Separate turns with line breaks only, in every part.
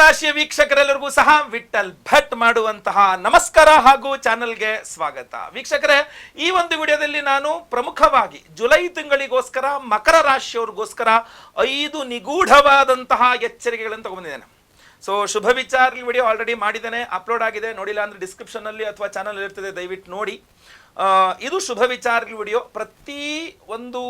ರಾಶಿಯ ವೀಕ್ಷಕರೆಲ್ಲರಿಗೂ ಸಹ ವಿಠಲ್ ಭಟ್ ಮಾಡುವಂತಹ ನಮಸ್ಕಾರ ಹಾಗೂ ಚಾನಲ್ಗೆ ಸ್ವಾಗತ. ವೀಕ್ಷಕರೇ, ಈ ಒಂದು ವಿಡಿಯೋದಲ್ಲಿ ನಾನು ಪ್ರಮುಖವಾಗಿ ಜುಲೈ ತಿಂಗಳಿಗೋಸ್ಕರ, ಮಕರ ರಾಶಿಯವ್ರಿಗೋಸ್ಕರ ಐದು ನಿಗೂಢವಾದಂತಹ ಎಚ್ಚರಿಕೆಗಳನ್ನು ತಗೊಂಡಿದ್ದೇನೆ. ಸೊ ಶುಭ ವಿಚಾರ ವಿಡಿಯೋ ಆಲ್ರೆಡಿ ಮಾಡಿದ್ದೇನೆ ಅಪ್ಲೋಡ್ ಆಗಿದೆ. ನೋಡಿಲ್ಲ ಅಂದ್ರೆ ಡಿಸ್ಕ್ರಿಪ್ಷನ್ ಅಲ್ಲಿ ಅಥವಾ ಚಾನಲ್ ಇರ್ತದೆ, ದಯವಿಟ್ಟು ನೋಡಿ. ಇದು ಶುಭ ವಿಚಾರ ವಿಡಿಯೋ. ಪ್ರತಿ ಒಂದು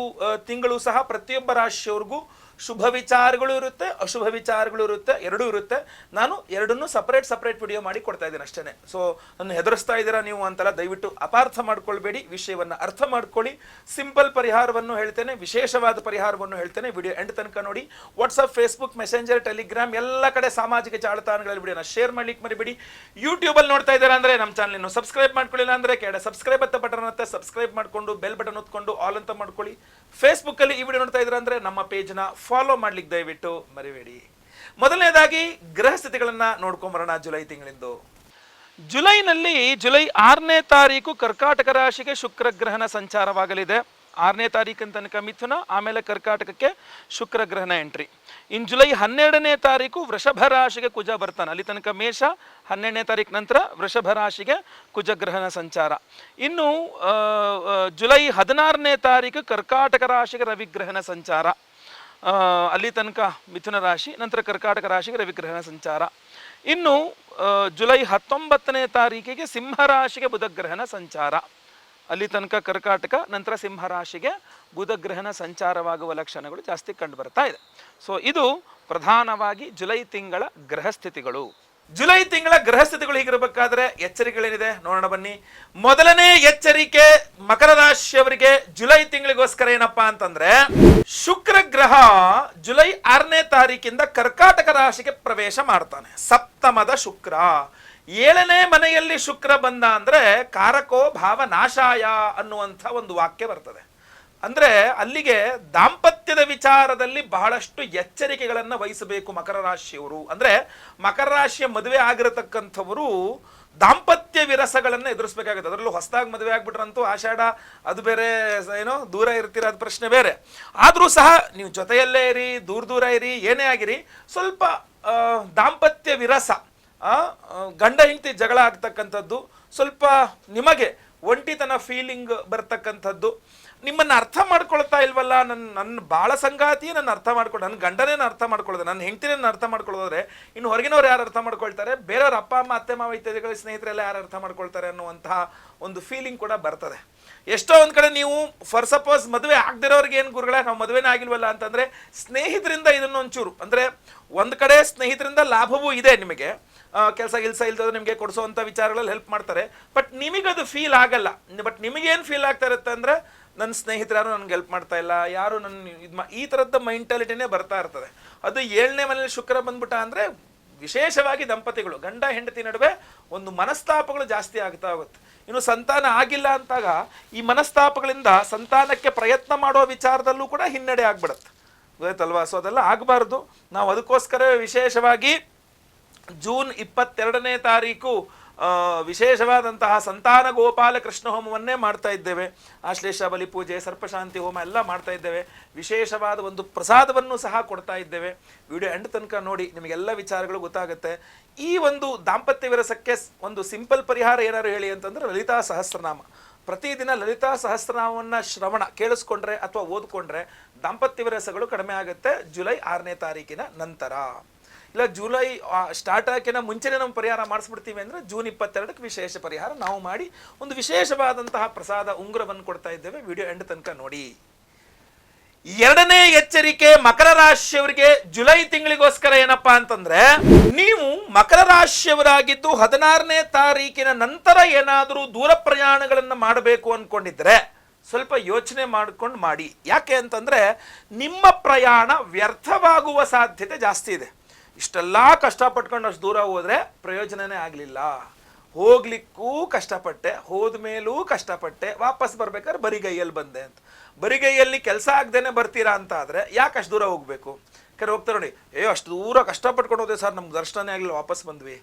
ತಿಂಗಳು ಸಹ ಪ್ರತಿಯೊಬ್ಬ ರಾಶಿಯವ್ರಿಗೂ ಶುಭ ವಿಚಾರಗಳು ಇರುತ್ತೆ, ಅಶುಭ ವಿಚಾರಗಳು ಇರುತ್ತೆ, ಎರಡೂ ಇರುತ್ತೆ. ನಾನು ಎರಡನ್ನೂ ಸಪ್ರೇಟ್ ಸಪ್ರೇಟ್ ವಿಡಿಯೋ ಮಾಡಿ ಕೊಡ್ತಾ ಇದ್ದೀನಿ ಅಷ್ಟೇ ಸೊ ನನ್ನ ಹೆದರಿಸ್ತಾ ಇದ್ದೀರಾ ನೀವು ಅಂತೆಲ್ಲ ದಯವಿಟ್ಟು ಅಪಾರ್ಥ ಮಾಡ್ಕೊಳ್ಬೇಡಿ. ವಿಷಯವನ್ನು ಅರ್ಥ ಮಾಡ್ಕೊಳ್ಳಿ. ಸಿಂಪಲ್ ಪರಿಹಾರವನ್ನು ಹೇಳ್ತೇನೆ, ವಿಶೇಷವಾದ ಪರಿಹಾರವನ್ನು ಹೇಳ್ತೇನೆ. ವಿಡಿಯೋ ಎಂಡ್ ತನಕ ನೋಡಿ. ವಾಟ್ಸಪ್ ಫೇಸ್ಬುಕ್ ಮೆಸೆಂಜರ್ ಟೆಲಿಗ್ರಾಮ್ ಎಲ್ಲ ಕಡೆ ಸಾಮಾಜಿಕ ಜಾಲತಾಣಗಳಲ್ಲಿ ವಿಡಿಯೋನ ಶೇರ್ ಮಾಡ್ಲಿಕ್ಕೆ ಮರಿಬೇಡಿ. ಯೂಟ್ಯೂಬಲ್ಲಿ ನೋಡ್ತಾ ಇದ್ದೀರಾ ಅಂದರೆ ನಮ್ಮ ಚಾನಲನ್ನು ಸಬ್ಸ್ಕ್ರೈಬ್ ಮಾಡ್ಕೊಳ್ಳಿಲ್ಲ ಅಂದರೆ ಕೆಡ ಸಬ್ಸ್ಕ್ರೈಬ್ ಅಂತ ಬಟನ್ ಅಂತ ಸಬ್ಸ್ಕ್ರೈಬ್ ಮಾಡ್ಕೊಂಡು ಬೆಲ್ ಬಟನ್ ಹೊತ್ಕೊಂಡು ಆಲ್ ಅಂತ ಮಾಡ್ಕೊಳ್ಳಿ. ಫೇಸ್ಬುಕ್ಕಲ್ಲಿ ಈ ವಿಡಿಯೋ ನೋಡ್ತಾ ಇದ್ದೀರಾ ಅಂದರೆ ನಮ್ಮ ಪೇಜ್ನ ಫಾಲೋ ಮಾಡ್ಲಿಕ್ಕೆ ದಯವಿಟ್ಟು ಮರಿಬೇಡಿ. ಮೊದಲನೇದಾಗಿ ಗ್ರಹ ಸ್ಥಿತಿಗಳನ್ನ ನೋಡ್ಕೊಂಬರೋಣ ಜುಲೈ ತಿಂಗಳಿಂದು. ಜುಲೈನಲ್ಲಿ ಜುಲೈ ಆರನೇ ತಾರೀಕು ಕರ್ಕಾಟಕ ರಾಶಿಗೆ ಶುಕ್ರ ಗ್ರಹಣ ಸಂಚಾರವಾಗಲಿದೆ. ಆರನೇ ತಾರೀಕಿನ ತನಕ ಮಿಥುನ, ಆಮೇಲೆ ಕರ್ಕಾಟಕಕ್ಕೆ ಶುಕ್ರ ಗ್ರಹಣ ಎಂಟ್ರಿ. ಇನ್ನು ಜುಲೈ ಹನ್ನೆರಡನೇ ತಾರೀಕು ವೃಷಭ ರಾಶಿಗೆ ಕುಜ ಬರ್ತಾನೆ. ಅಲ್ಲಿ ತನಕ ಮೇಷ, ಹನ್ನೆರಡನೇ ತಾರೀಕು ನಂತರ ವೃಷಭ ರಾಶಿಗೆ ಕುಜ ಗ್ರಹಣ ಸಂಚಾರ. ಇನ್ನು ಜುಲೈ ಹದಿನಾರನೇ ತಾರೀಕು ಕರ್ಕಾಟಕ ರಾಶಿಗೆ ರವಿಗ್ರಹಣ ಸಂಚಾರ. ಅಲ್ಲಿ ತನಕ ಮಿಥುನ ರಾಶಿ, ನಂತರ ಕರ್ಕಾಟಕ ರಾಶಿಗೆ ರವಿಗ್ರಹಣ ಸಂಚಾರ. ಇನ್ನು ಜುಲೈ ಹತ್ತೊಂಬತ್ತನೇ ತಾರೀಕಿಗೆ ಸಿಂಹರಾಶಿಗೆ ಬುಧಗ್ರಹಣ ಸಂಚಾರ. ಅಲ್ಲಿ ತನಕ ಕರ್ಕಾಟಕ, ನಂತರ ಸಿಂಹರಾಶಿಗೆ ಬುಧಗ್ರಹಣ ಸಂಚಾರವಾಗುವ ಲಕ್ಷಣಗಳು ಜಾಸ್ತಿ ಕಂಡು ಬರ್ತಾ ಇದೆ. ಸೊ ಇದು ಪ್ರಧಾನವಾಗಿ ಜುಲೈ ತಿಂಗಳ ಗ್ರಹ ಸ್ಥಿತಿಗಳು. ಜುಲೈ ತಿಂಗಳ ಗ್ರಹ ಸ್ಥಿತಿಗಳು ಹೀಗಿರಬೇಕಾದ್ರೆ ಎಚ್ಚರಿಕೆಗಳೇನಿದೆ? ನೋಡೋಣ ಬನ್ನಿ. ಮೊದಲನೇ ಎಚ್ಚರಿಕೆ ಮಕರ ರಾಶಿಯವರಿಗೆ ಜುಲೈ ತಿಂಗಳಿಗೋಸ್ಕರ ಏನಪ್ಪಾ ಅಂತಂದ್ರೆ, ಶುಕ್ರ ಗ್ರಹ ಜುಲೈ ಆರನೇ ತಾರೀಕಿಂದ ಕರ್ಕಾಟಕ ರಾಶಿಗೆ ಪ್ರವೇಶ ಮಾಡ್ತಾನೆ. ಸಪ್ತಮದ ಶುಕ್ರ. ಏಳನೇ ಮನೆಯಲ್ಲಿ ಶುಕ್ರ ಬಂದ ಅಂದ್ರೆ ಕಾರಕೋ ಭಾವ ನಾಶಾಯ ಅನ್ನುವಂಥ ಒಂದು ವಾಕ್ಯ ಬರ್ತದೆ. ಅಂದ್ರೆ ಅಲ್ಲಿಗೆ ದಾಂಪತ್ಯದ ವಿಚಾರದಲ್ಲಿ ಬಹಳಷ್ಟು ಎಚ್ಚರಿಕೆಗಳನ್ನು ವಹಿಸಬೇಕು ಮಕರ ರಾಶಿಯವರು. ಅಂದ್ರೆ ಮಕರ ರಾಶಿಯ ಮದುವೆ ಆಗಿರತಕ್ಕಂಥವರು ದಾಂಪತ್ಯ ವಿರಸಗಳನ್ನು ಎದುರಿಸಬೇಕಾಗುತ್ತೆ. ಅದರಲ್ಲೂ ಹೊಸದಾಗಿ ಮದುವೆ ಆಗ್ಬಿಟ್ರಂತೂ ಆಷಾಢ, ಅದು ಬೇರೆ ಏನೋ ದೂರ ಇರ್ತೀರ ಅದು ಪ್ರಶ್ನೆ ಬೇರೆ. ಆದರೂ ಸಹ ನೀವು ಜೊತೆಯಲ್ಲೇ ಇರಿ, ದೂರ ದೂರ ಇರಿ, ಏನೇ ಆಗಿರಿ, ಸ್ವಲ್ಪ ದಾಂಪತ್ಯ ವಿರಸ ಗಂಡ ಹೆಂಡತಿ ಜಗಳ ಆಗ್ತಕ್ಕಂಥದ್ದು ಸ್ವಲ್ಪ ನಿಮಗೆ ಒಂಟಿತನ ಫೀಲಿಂಗ್ ಬರ್ತಕ್ಕಂಥದ್ದು. ನಿಮ್ಮನ್ನು ಅರ್ಥ ಮಾಡ್ಕೊಳ್ತಾ ಇಲ್ವಲ್ಲ? ನನ್ನ ನನ್ನ ಭಾಳ ಸಂಗಾತಿ ನನ್ನ ಅರ್ಥ ಮಾಡ್ಕೊಂಡು ನನ್ನ ಗಂಡನೇ ಅರ್ಥ ಮಾಡ್ಕೊಳ್ಳೋದು ನನ್ನ ಹೆಂಡತಿನ ಅರ್ಥ ಮಾಡ್ಕೊಳ್ಳೋದ್ರೆ ಇನ್ನು ಹೊರಗಿನವ್ರು ಯಾರು ಅರ್ಥ ಮಾಡ್ಕೊಳ್ತಾರೆ? ಬೇರೆಯವ್ರ ಅಪ್ಪ, ಅಮ್ಮ, ಅತ್ತೆ, ಮಾವ, ಇತ್ಯಾದಿಗಳ ಸ್ನೇಹಿತರೆಲ್ಲ ಯಾರು ಅರ್ಥ ಮಾಡ್ಕೊಳ್ತಾರೆ ಅನ್ನುವಂತಹ ಒಂದು ಫೀಲಿಂಗ್ ಕೂಡ ಬರ್ತದೆ. ಎಷ್ಟೋ ಒಂದು ಕಡೆ ನೀವು ಫಾರ್ ಸಪೋಸ್ ಮದುವೆ ಆಗದಿರೋರಿಗೆ ಏನು ಗುರುಗಳೇ, ನಾವು ಮದುವೆನೇ ಆಗಿಲ್ವಲ್ಲ ಅಂತಂದರೆ, ಸ್ನೇಹಿತರಿಂದ ಇದನ್ನು ಒಂಚೂರು ಅಂದರೆ ಒಂದು ಕಡೆ ಸ್ನೇಹಿತರಿಂದ ಲಾಭವೂ ಇದೆ ನಿಮಗೆ. ಕೆಲಸ ಗಿಲ್ಸ ಇಲ್ದೋದ್ರೆ ನಿಮಗೆ ಕೊಡಿಸುವಂಥ ವಿಚಾರಗಳಲ್ಲಿ ಹೆಲ್ಪ್ ಮಾಡ್ತಾರೆ. ಬಟ್ ನಿಮಗದು ಫೀಲ್ ಆಗಲ್ಲ. ಬಟ್ ನಿಮಗೇನು ಫೀಲ್ ಆಗ್ತಾ ಇರುತ್ತೆ ಅಂದರೆ ನನ್ನ ಸ್ನೇಹಿತರು ಯಾರು ನನಗೆ ಹೆಲ್ಪ್ ಮಾಡ್ತಾ ಇಲ್ಲ, ಯಾರು ನನ್ನ ಇದು ಮಾ, ಈ ಥರದ ಮೈಂಟಾಲಿಟಿನೇ ಬರ್ತಾ ಇರ್ತದೆ. ಅದು ಏಳನೇ ಮನೇಲಿ ಶುಕ್ರ ಬಂದ್ಬಿಟ್ಟ ಅಂದರೆ ವಿಶೇಷವಾಗಿ ದಂಪತಿಗಳು, ಗಂಡ ಹೆಂಡತಿ ನಡುವೆ ಒಂದು ಮನಸ್ತಾಪಗಳು ಜಾಸ್ತಿ ಆಗ್ತಾ ಹೋಗುತ್ತೆ. ಇನ್ನು ಸಂತಾನ ಆಗಿಲ್ಲ ಅಂತಾಗ ಈ ಮನಸ್ತಾಪಗಳಿಂದ ಸಂತಾನಕ್ಕೆ ಪ್ರಯತ್ನ ಮಾಡೋ ವಿಚಾರದಲ್ಲೂ ಕೂಡ ಹಿನ್ನಡೆ ಆಗ್ಬಿಡುತ್ತೆ. ಗೊತ್ತಾಯ್ತಲ್ವಾ? ಸೊ ಅದೆಲ್ಲ ಆಗಬಾರ್ದು. ನಾವು ಅದಕ್ಕೋಸ್ಕರವೇ ವಿಶೇಷವಾಗಿ ಜೂನ್ ಇಪ್ಪತ್ತೆರಡನೇ ತಾರೀಕು ವಿಶೇಷವಾದಂತಹ ಸಂತಾನ ಗೋಪಾಲ ಕೃಷ್ಣ ಹೋಮವನ್ನೇ ಮಾಡ್ತಾ ಇದ್ದೇವೆ. ಆಶ್ಲೇಷ, ಬಲಿ ಪೂಜೆ ಸರ್ಪಶಾಂತಿ ಹೋಮ ಎಲ್ಲ ಮಾಡ್ತಾ ಇದ್ದೇವೆ. ವಿಶೇಷವಾದ ಒಂದು ಪ್ರಸಾದವನ್ನು ಸಹ ಕೊಡ್ತಾ ಇದ್ದೇವೆ. ವಿಡಿಯೋ ಎಂಡ್ ತನಕ ನೋಡಿ, ನಿಮಗೆಲ್ಲ ವಿಚಾರಗಳು ಗೊತ್ತಾಗುತ್ತೆ. ಈ ಒಂದು ದಾಂಪತ್ಯ ವಿರಸಕ್ಕೆ ಒಂದು ಸಿಂಪಲ್ ಪರಿಹಾರ ಏನಾದ್ರು ಹೇಳಿ ಅಂತಂದ್ರೆ ಲಲಿತಾ ಸಹಸ್ರನಾಮ. ಪ್ರತಿದಿನ ಲಲಿತಾ ಸಹಸ್ರನಾಮವನ್ನು ಶ್ರವಣ, ಕೇಳಿಸ್ಕೊಂಡ್ರೆ ಅಥವಾ ಓದ್ಕೊಂಡ್ರೆ ದಾಂಪತ್ಯ ವಿರಸಗಳು ಕಡಿಮೆ ಆಗುತ್ತೆ ಜುಲೈ ಆರನೇ ತಾರೀಕಿನ ನಂತರ. ಇಲ್ಲ, ಜುಲೈ ಸ್ಟಾರ್ಟ್ ಆಕಿನ ಮುಂಚೆನೇ ನಾವು ಪರಿಹಾರ ಮಾಡಿಸ್ಬಿಡ್ತೀವಿ ಅಂದರೆ ಜೂನ್ ಇಪ್ಪತ್ತೆರಡಕ್ಕೆ ವಿಶೇಷ ಪರಿಹಾರ ನಾವು ಮಾಡಿ ಒಂದು ವಿಶೇಷವಾದಂತಹ ಪ್ರಸಾದ ಉಂಗುರವನ್ನು ಕೊಡ್ತಾ ಇದ್ದೇವೆ. ವಿಡಿಯೋ ಎಂಡ್ ತನಕ ನೋಡಿ. ಎರಡನೇ ಎಚ್ಚರಿಕೆ ಮಕರ ರಾಶಿಯವರಿಗೆ ಜುಲೈ ತಿಂಗಳಿಗೋಸ್ಕರ ಏನಪ್ಪಾ ಅಂತಂದ್ರೆ, ನೀವು ಮಕರ ರಾಶಿಯವರಾಗಿದ್ದು ಹದಿನಾರನೇ ತಾರೀಕಿನ ನಂತರ ಏನಾದರೂ ದೂರ ಪ್ರಯಾಣಗಳನ್ನು ಮಾಡಬೇಕು ಅನ್ಕೊಂಡಿದ್ರೆ ಸ್ವಲ್ಪ ಯೋಚನೆ ಮಾಡ್ಕೊಂಡು ಮಾಡಿ. ಯಾಕೆ ಅಂತಂದ್ರೆ ನಿಮ್ಮ ಪ್ರಯಾಣ ವ್ಯರ್ಥವಾಗುವ ಸಾಧ್ಯತೆ ಜಾಸ್ತಿ ಇದೆ. ಇಷ್ಟೆಲ್ಲ ಕಷ್ಟಪಟ್ಕೊಂಡು ಅಷ್ಟು ದೂರ ಹೋದ್ರೆ ಪ್ರಯೋಜನನೇ ಆಗಲಿಲ್ಲ. ಹೋಗ್ಲಿಕ್ಕೂ ಕಷ್ಟಪಟ್ಟೆ, ಹೋದ್ಮೇಲೂ ಕಷ್ಟಪಟ್ಟೆ, ವಾಪಸ್ ಬರ್ಬೇಕಾದ್ರೆ ಬರಿಗೈಯಲ್ಲಿ ಬಂದೆ ಅಂತ. ಬರಿಗೈಯಲ್ಲಿ ಕೆಲಸ ಆಗ್ದೇನೆ ಬರ್ತೀರಾ ಅಂತ ಆದರೆ ಯಾಕೆ ಅಷ್ಟು ದೂರ ಹೋಗಬೇಕು? ಯಾಕಂದ್ರೆ ಹೋಗ್ತಾರೆ ನೋಡಿ ಏ ಅಷ್ಟು ದೂರ ಕಷ್ಟಪಟ್ಕೊಂಡು ಹೋದೆ ಸರ್, ನಮ್ಗೆ ದರ್ಶನನೇ ಆಗಲಿಲ್ಲ, ವಾಪಸ್ ಬಂದ್ವಿ.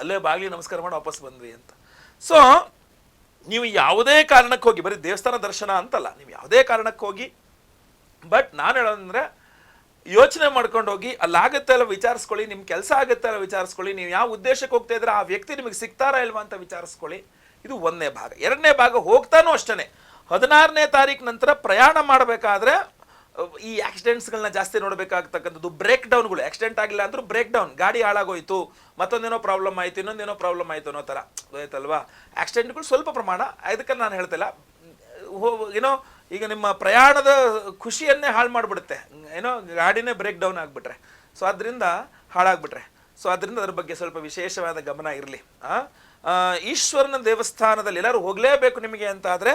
ಅಲ್ಲೇ ಬಾಗಿಲಿ ನಮಸ್ಕಾರ ಮಾಡಿ ವಾಪಸ್ ಬಂದ್ವಿ ಅಂತ. ಸೊ ನೀವು ಯಾವುದೇ ಕಾರಣಕ್ಕೆ ಹೋಗಿ ಬರೀ ದೇವಸ್ಥಾನ ದರ್ಶನ ಅಂತಲ್ಲ, ನೀವು ಯಾವುದೇ ಕಾರಣಕ್ಕೆ ಹೋಗಿ ಬಟ್ ನಾನು ಹೇಳೋದಂದ್ರೆ ಯೋಚನೆ ಮಾಡ್ಕೊಂಡು ಹೋಗಿ, ಅಲ್ಲಾಗುತ್ತೆ ಅಲ್ಲ ವಿಚಾರಿಸ್ಕೊಳ್ಳಿ ನಿಮ್ಮ ಕೆಲಸ ಆಗುತ್ತೆ ಅಲ್ಲ ವಿಚಾರಿಸ್ಕೊಳ್ಳಿ, ನೀವು ಯಾವ ಉದ್ದೇಶಕ್ಕೆ ಹೋಗ್ತಾ ಇದ್ರೆ ಆ ವ್ಯಕ್ತಿ ನಿಮಗೆ ಸಿಗ್ತಾರಾ ಇಲ್ವಾ ಅಂತ ವಿಚಾರಿಸ್ಕೊಳ್ಳಿ. ಇದು ಒಂದನೇ ಭಾಗ. ಎರಡನೇ ಭಾಗ ಹೋಗ್ತಾನೂ ಅಷ್ಟೇ ಹದಿನಾರನೇ ತಾರೀಕು ನಂತರ ಪ್ರಯಾಣ ಮಾಡಬೇಕಾದ್ರೆ ಈ ಆಕ್ಸಿಡೆಂಟ್ಸ್ಗಳನ್ನ ಜಾಸ್ತಿ ನೋಡಬೇಕಾಗ್ತಕ್ಕಂಥದ್ದು ಬ್ರೇಕ್ ಡೌನ್ಗಳು ಆಕ್ಸಿಡೆಂಟ್ ಆಗಿಲ್ಲ ಅಂದ್ರೂ ಬ್ರೇಕ್ ಡೌನ್ ಗಾಡಿ ಹಾಳಾಗೋಯ್ತು, ಮತ್ತೊಂದೇನೋ ಪ್ರಾಬ್ಲಮ್ ಆಯ್ತು, ಇನ್ನೊಂದೇನೋ ಪ್ರಾಬ್ಲಮ್ ಆಯಿತು ಅನ್ನೋ ಥರ. ಗೊತ್ತಾಯ್ತಲ್ವಾ? ಆಕ್ಸಿಡೆಂಟ್ಗಳು ಸ್ವಲ್ಪ ಪ್ರಮಾಣ. ಅದಕ್ಕೆ ನಾನು ಹೇಳ್ತಿಲ್ಲ. ಏನೋ ಈಗ ನಿಮ್ಮ ಪ್ರಯಾಣದ ಖುಷಿಯನ್ನೇ ಹಾಳು ಮಾಡಿಬಿಡುತ್ತೆ. ಏನೋ ಗಾಡಿನೇ ಬ್ರೇಕ್ ಡೌನ್ ಆಗಿಬಿಟ್ರೆ. ಸೊ ಅದರಿಂದ ಹಾಳಾಗ್ಬಿಟ್ರೆ. ಸೊ ಅದರಿಂದ ಅದ್ರ ಬಗ್ಗೆ ಸ್ವಲ್ಪ ವಿಶೇಷವಾದ ಗಮನ ಇರಲಿ. ಈಶ್ವರನ ದೇವಸ್ಥಾನದಲ್ಲಿ ಎಲ್ಲರೂ ಹೋಗಲೇಬೇಕು ನಿಮಗೆ ಅಂತ ಆದರೆ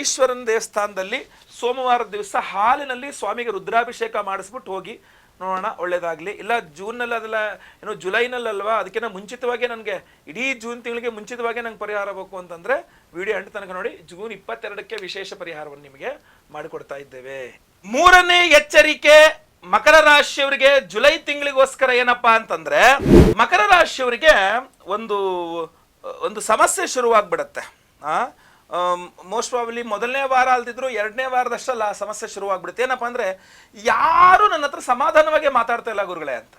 ಈಶ್ವರನ ದೇವಸ್ಥಾನದಲ್ಲಿ ಸೋಮವಾರ ದಿವಸ ಹಾಲಿನಲ್ಲಿ ಸ್ವಾಮಿಗೆ ರುದ್ರಾಭಿಷೇಕ ಮಾಡಿಸ್ಬಿಟ್ಟು ಹೋಗಿ ನೋಡೋಣ, ಒಳ್ಳೇದಾಗಲಿ. ಇಲ್ಲ, ಜೂನ್ನಲ್ಲಿ ಅದೆಲ್ಲ, ಏನೋ ಜುಲೈನಲ್ಲಲ್ವಾ? ಅದಕ್ಕಿಂತ ಮುಂಚಿತವಾಗಿ ನನಗೆ, ಇಡೀ ಜೂನ್ ತಿಂಗಳಿಗೆ ಮುಂಚಿತವಾಗಿ ನಂಗೆ ಪರಿಹಾರ ಬೇಕು ಅಂತಂದರೆ, ವಿಡಿಯೋ ಎಂಟು ತನಕ ನೋಡಿ, ಜೂನ್ ಇಪ್ಪತ್ತೆರಡಕ್ಕೆ ವಿಶೇಷ ಪರಿಹಾರವನ್ನು ನಿಮಗೆ ಮಾಡಿಕೊಡ್ತಾ ಇದ್ದೇವೆ. ಮೂರನೇ ಎಚ್ಚರಿಕೆ, ಮಕರ ರಾಶಿಯವರಿಗೆ ಜುಲೈ ತಿಂಗಳಿಗೋಸ್ಕರ ಏನಪ್ಪಾ ಅಂತಂದ್ರೆ, ಮಕರ ರಾಶಿಯವರಿಗೆ ಒಂದು ಒಂದು ಸಮಸ್ಯೆ ಶುರುವಾಗ್ಬಿಡತ್ತೆ. ಆ? ಮೋಸ್ಟ್ ಪ್ರಾಬಲಿ ಮೊದಲನೇ ವಾರ ಅಲ್ದಿದ್ರು ಎರಡನೇ ವಾರದಷ್ಟಲ್ಲ ಸಮಸ್ಯೆ ಶುರುವಾಗ್ಬಿಡುತ್ತೆ. ಏನಪ್ಪಾ ಅಂದರೆ ಯಾರು ನನ್ನ ಹತ್ರ ಸಮಾಧಾನವಾಗಿ ಮಾತಾಡ್ತಾ ಇಲ್ಲ ಗುರುಗಳೇ ಅಂತ.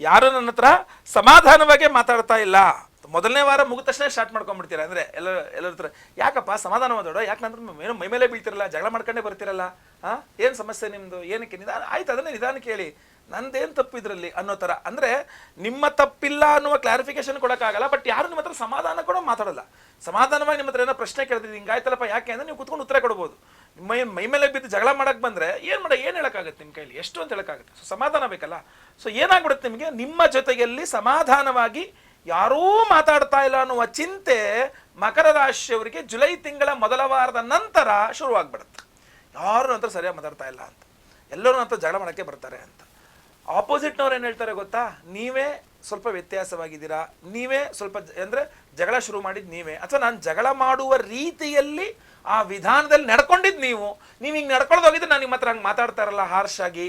ಯಾರು ನನ್ನ ಹತ್ರ ಸಮಾಧಾನವಾಗಿ ಮಾತಾಡ್ತಾ ಇಲ್ಲ. ಮೊದಲನೇ ವಾರ ಮುಗಿದ ತಕ್ಷಣ ಸ್ಟಾರ್ಟ್ ಮಾಡ್ಕೊಂಡ್ಬಿಡ್ತೀರಾ? ಅಂದರೆ ಎಲ್ಲ ಎಲ್ಲರ ಹತ್ರ, ಯಾಕಪ್ಪ ಸಮಾಧಾನ ಮಾತಾಡೋ ಯಾಕೆ ನಂತರ ಏನೋ ಮೈ ಮೇಲೆ ಬೀಳ್ತಿರಲ್ಲ, ಜಗಳ ಮಾಡ್ಕೊಂಡೇ ಬರ್ತಿರಲ್ಲ ಹಾಂ ಏನು ಸಮಸ್ಯೆ ನಿಮ್ಮದು ಏನಕ್ಕೆ ನಿಧಾನ, ಆಯ್ತು, ಅದನ್ನೇ ನಿಧಾನ ಕೇಳಿ. ನಂದೇನು ತಪ್ಪು ಇದರಲ್ಲಿ ಅನ್ನೋ ಥರ ಅಂದರೆ ನಿಮ್ಮ ತಪ್ಪಿಲ್ಲ ಅನ್ನುವ ಕ್ಲಾರಿಫಿಕೇಶನ್ ಕೊಡೋಕ್ಕಾಗಲ್ಲ ಬಟ್ ಯಾರು ನಿಮ್ಮ ಹತ್ರ ಸಮಾಧಾನ ಕೂಡ ಮಾತಾಡಲ್ಲ. ಸಮಾಧಾನವಾಗಿ ನಿಮ್ಮ ಹತ್ರ ಏನೋ ಪ್ರಶ್ನೆ ಕೇಳಿದ್ರೆ ಹಿಂಗಾಯ್ತಲ್ಲಪ್ಪ ಯಾಕೆ ಅಂದರೆ ನೀವು ಕುತ್ಕೊಂಡು ಉತ್ತರ ಕೊಡ್ಬೋದು. ಮೈ ಮೈ ಮೇಲೆ ಬಿದ್ದು ಜಗಳ ಮಾಡಕ್ಕೆ ಬಂದರೆ ಏನು ಮಾಡ, ಏನು ಹೇಳೋಕ್ಕಾಗುತ್ತೆ ನಿಮ್ಮ ಕೈಲಿ? ಎಷ್ಟು ಅಂತ ಹೇಳೋಕ್ಕಾಗುತ್ತೆ? ಸೊ ಸಮಾಧಾನ ಬೇಕಲ್ಲ? ಸೊ ಏನಾಗ್ಬಿಡುತ್ತೆ ನಿಮಗೆ? ನಿಮ್ಮ ಜೊತೆಯಲ್ಲಿ ಸಮಾಧಾನವಾಗಿ ಯಾರೂ ಮಾತಾಡ್ತಾ ಇಲ್ಲ ಅನ್ನುವ ಚಿಂತೆ ಮಕರ ರಾಶಿಯವರಿಗೆ ಜುಲೈ ತಿಂಗಳ ಮೊದಲ ವಾರದ ನಂತರ ಶುರುವಾಗ್ಬಿಡುತ್ತೆ. ಯಾರು ನಂತರ ಸರಿಯಾಗಿ ಮಾತಾಡ್ತಾ ಇಲ್ಲ ಅಂತ. ಎಲ್ಲರೂ ನಂತರ ಜಗಳ ಮಾಡೋಕ್ಕೆ ಬರ್ತಾರೆ ಅಂತ. ಆಪೋಸಿಟ್ನವ್ರು ಏನು ಹೇಳ್ತಾರೆ ಗೊತ್ತಾ? ನೀವೇ ಸ್ವಲ್ಪ ವ್ಯತ್ಯಾಸವಾಗಿದ್ದೀರಾ? ನೀವೇ ಸ್ವಲ್ಪ ಅಂದ್ರೆ ಜಗಳ ಶುರು ಮಾಡಿದ್ ನೀವೇ. ಅಥವಾ ನಾನು ಜಗಳ ಮಾಡುವ ರೀತಿಯಲ್ಲಿ ಆ ವಿಧಾನದಲ್ಲಿ ನಡ್ಕೊಂಡಿದ್ದು ನೀವು. ನೀವು ಹಿಂಗೆ ನಡ್ಕೊಳ್ದು ಹೋಗಿದ್ರೆ ನಾನು ನಿಮ್ಮ ಹತ್ರ ಹಂಗೆ ಮಾತಾಡ್ತಾ ಇರಲ್ಲ ಹಾರ್ಶ್ ಆಗಿ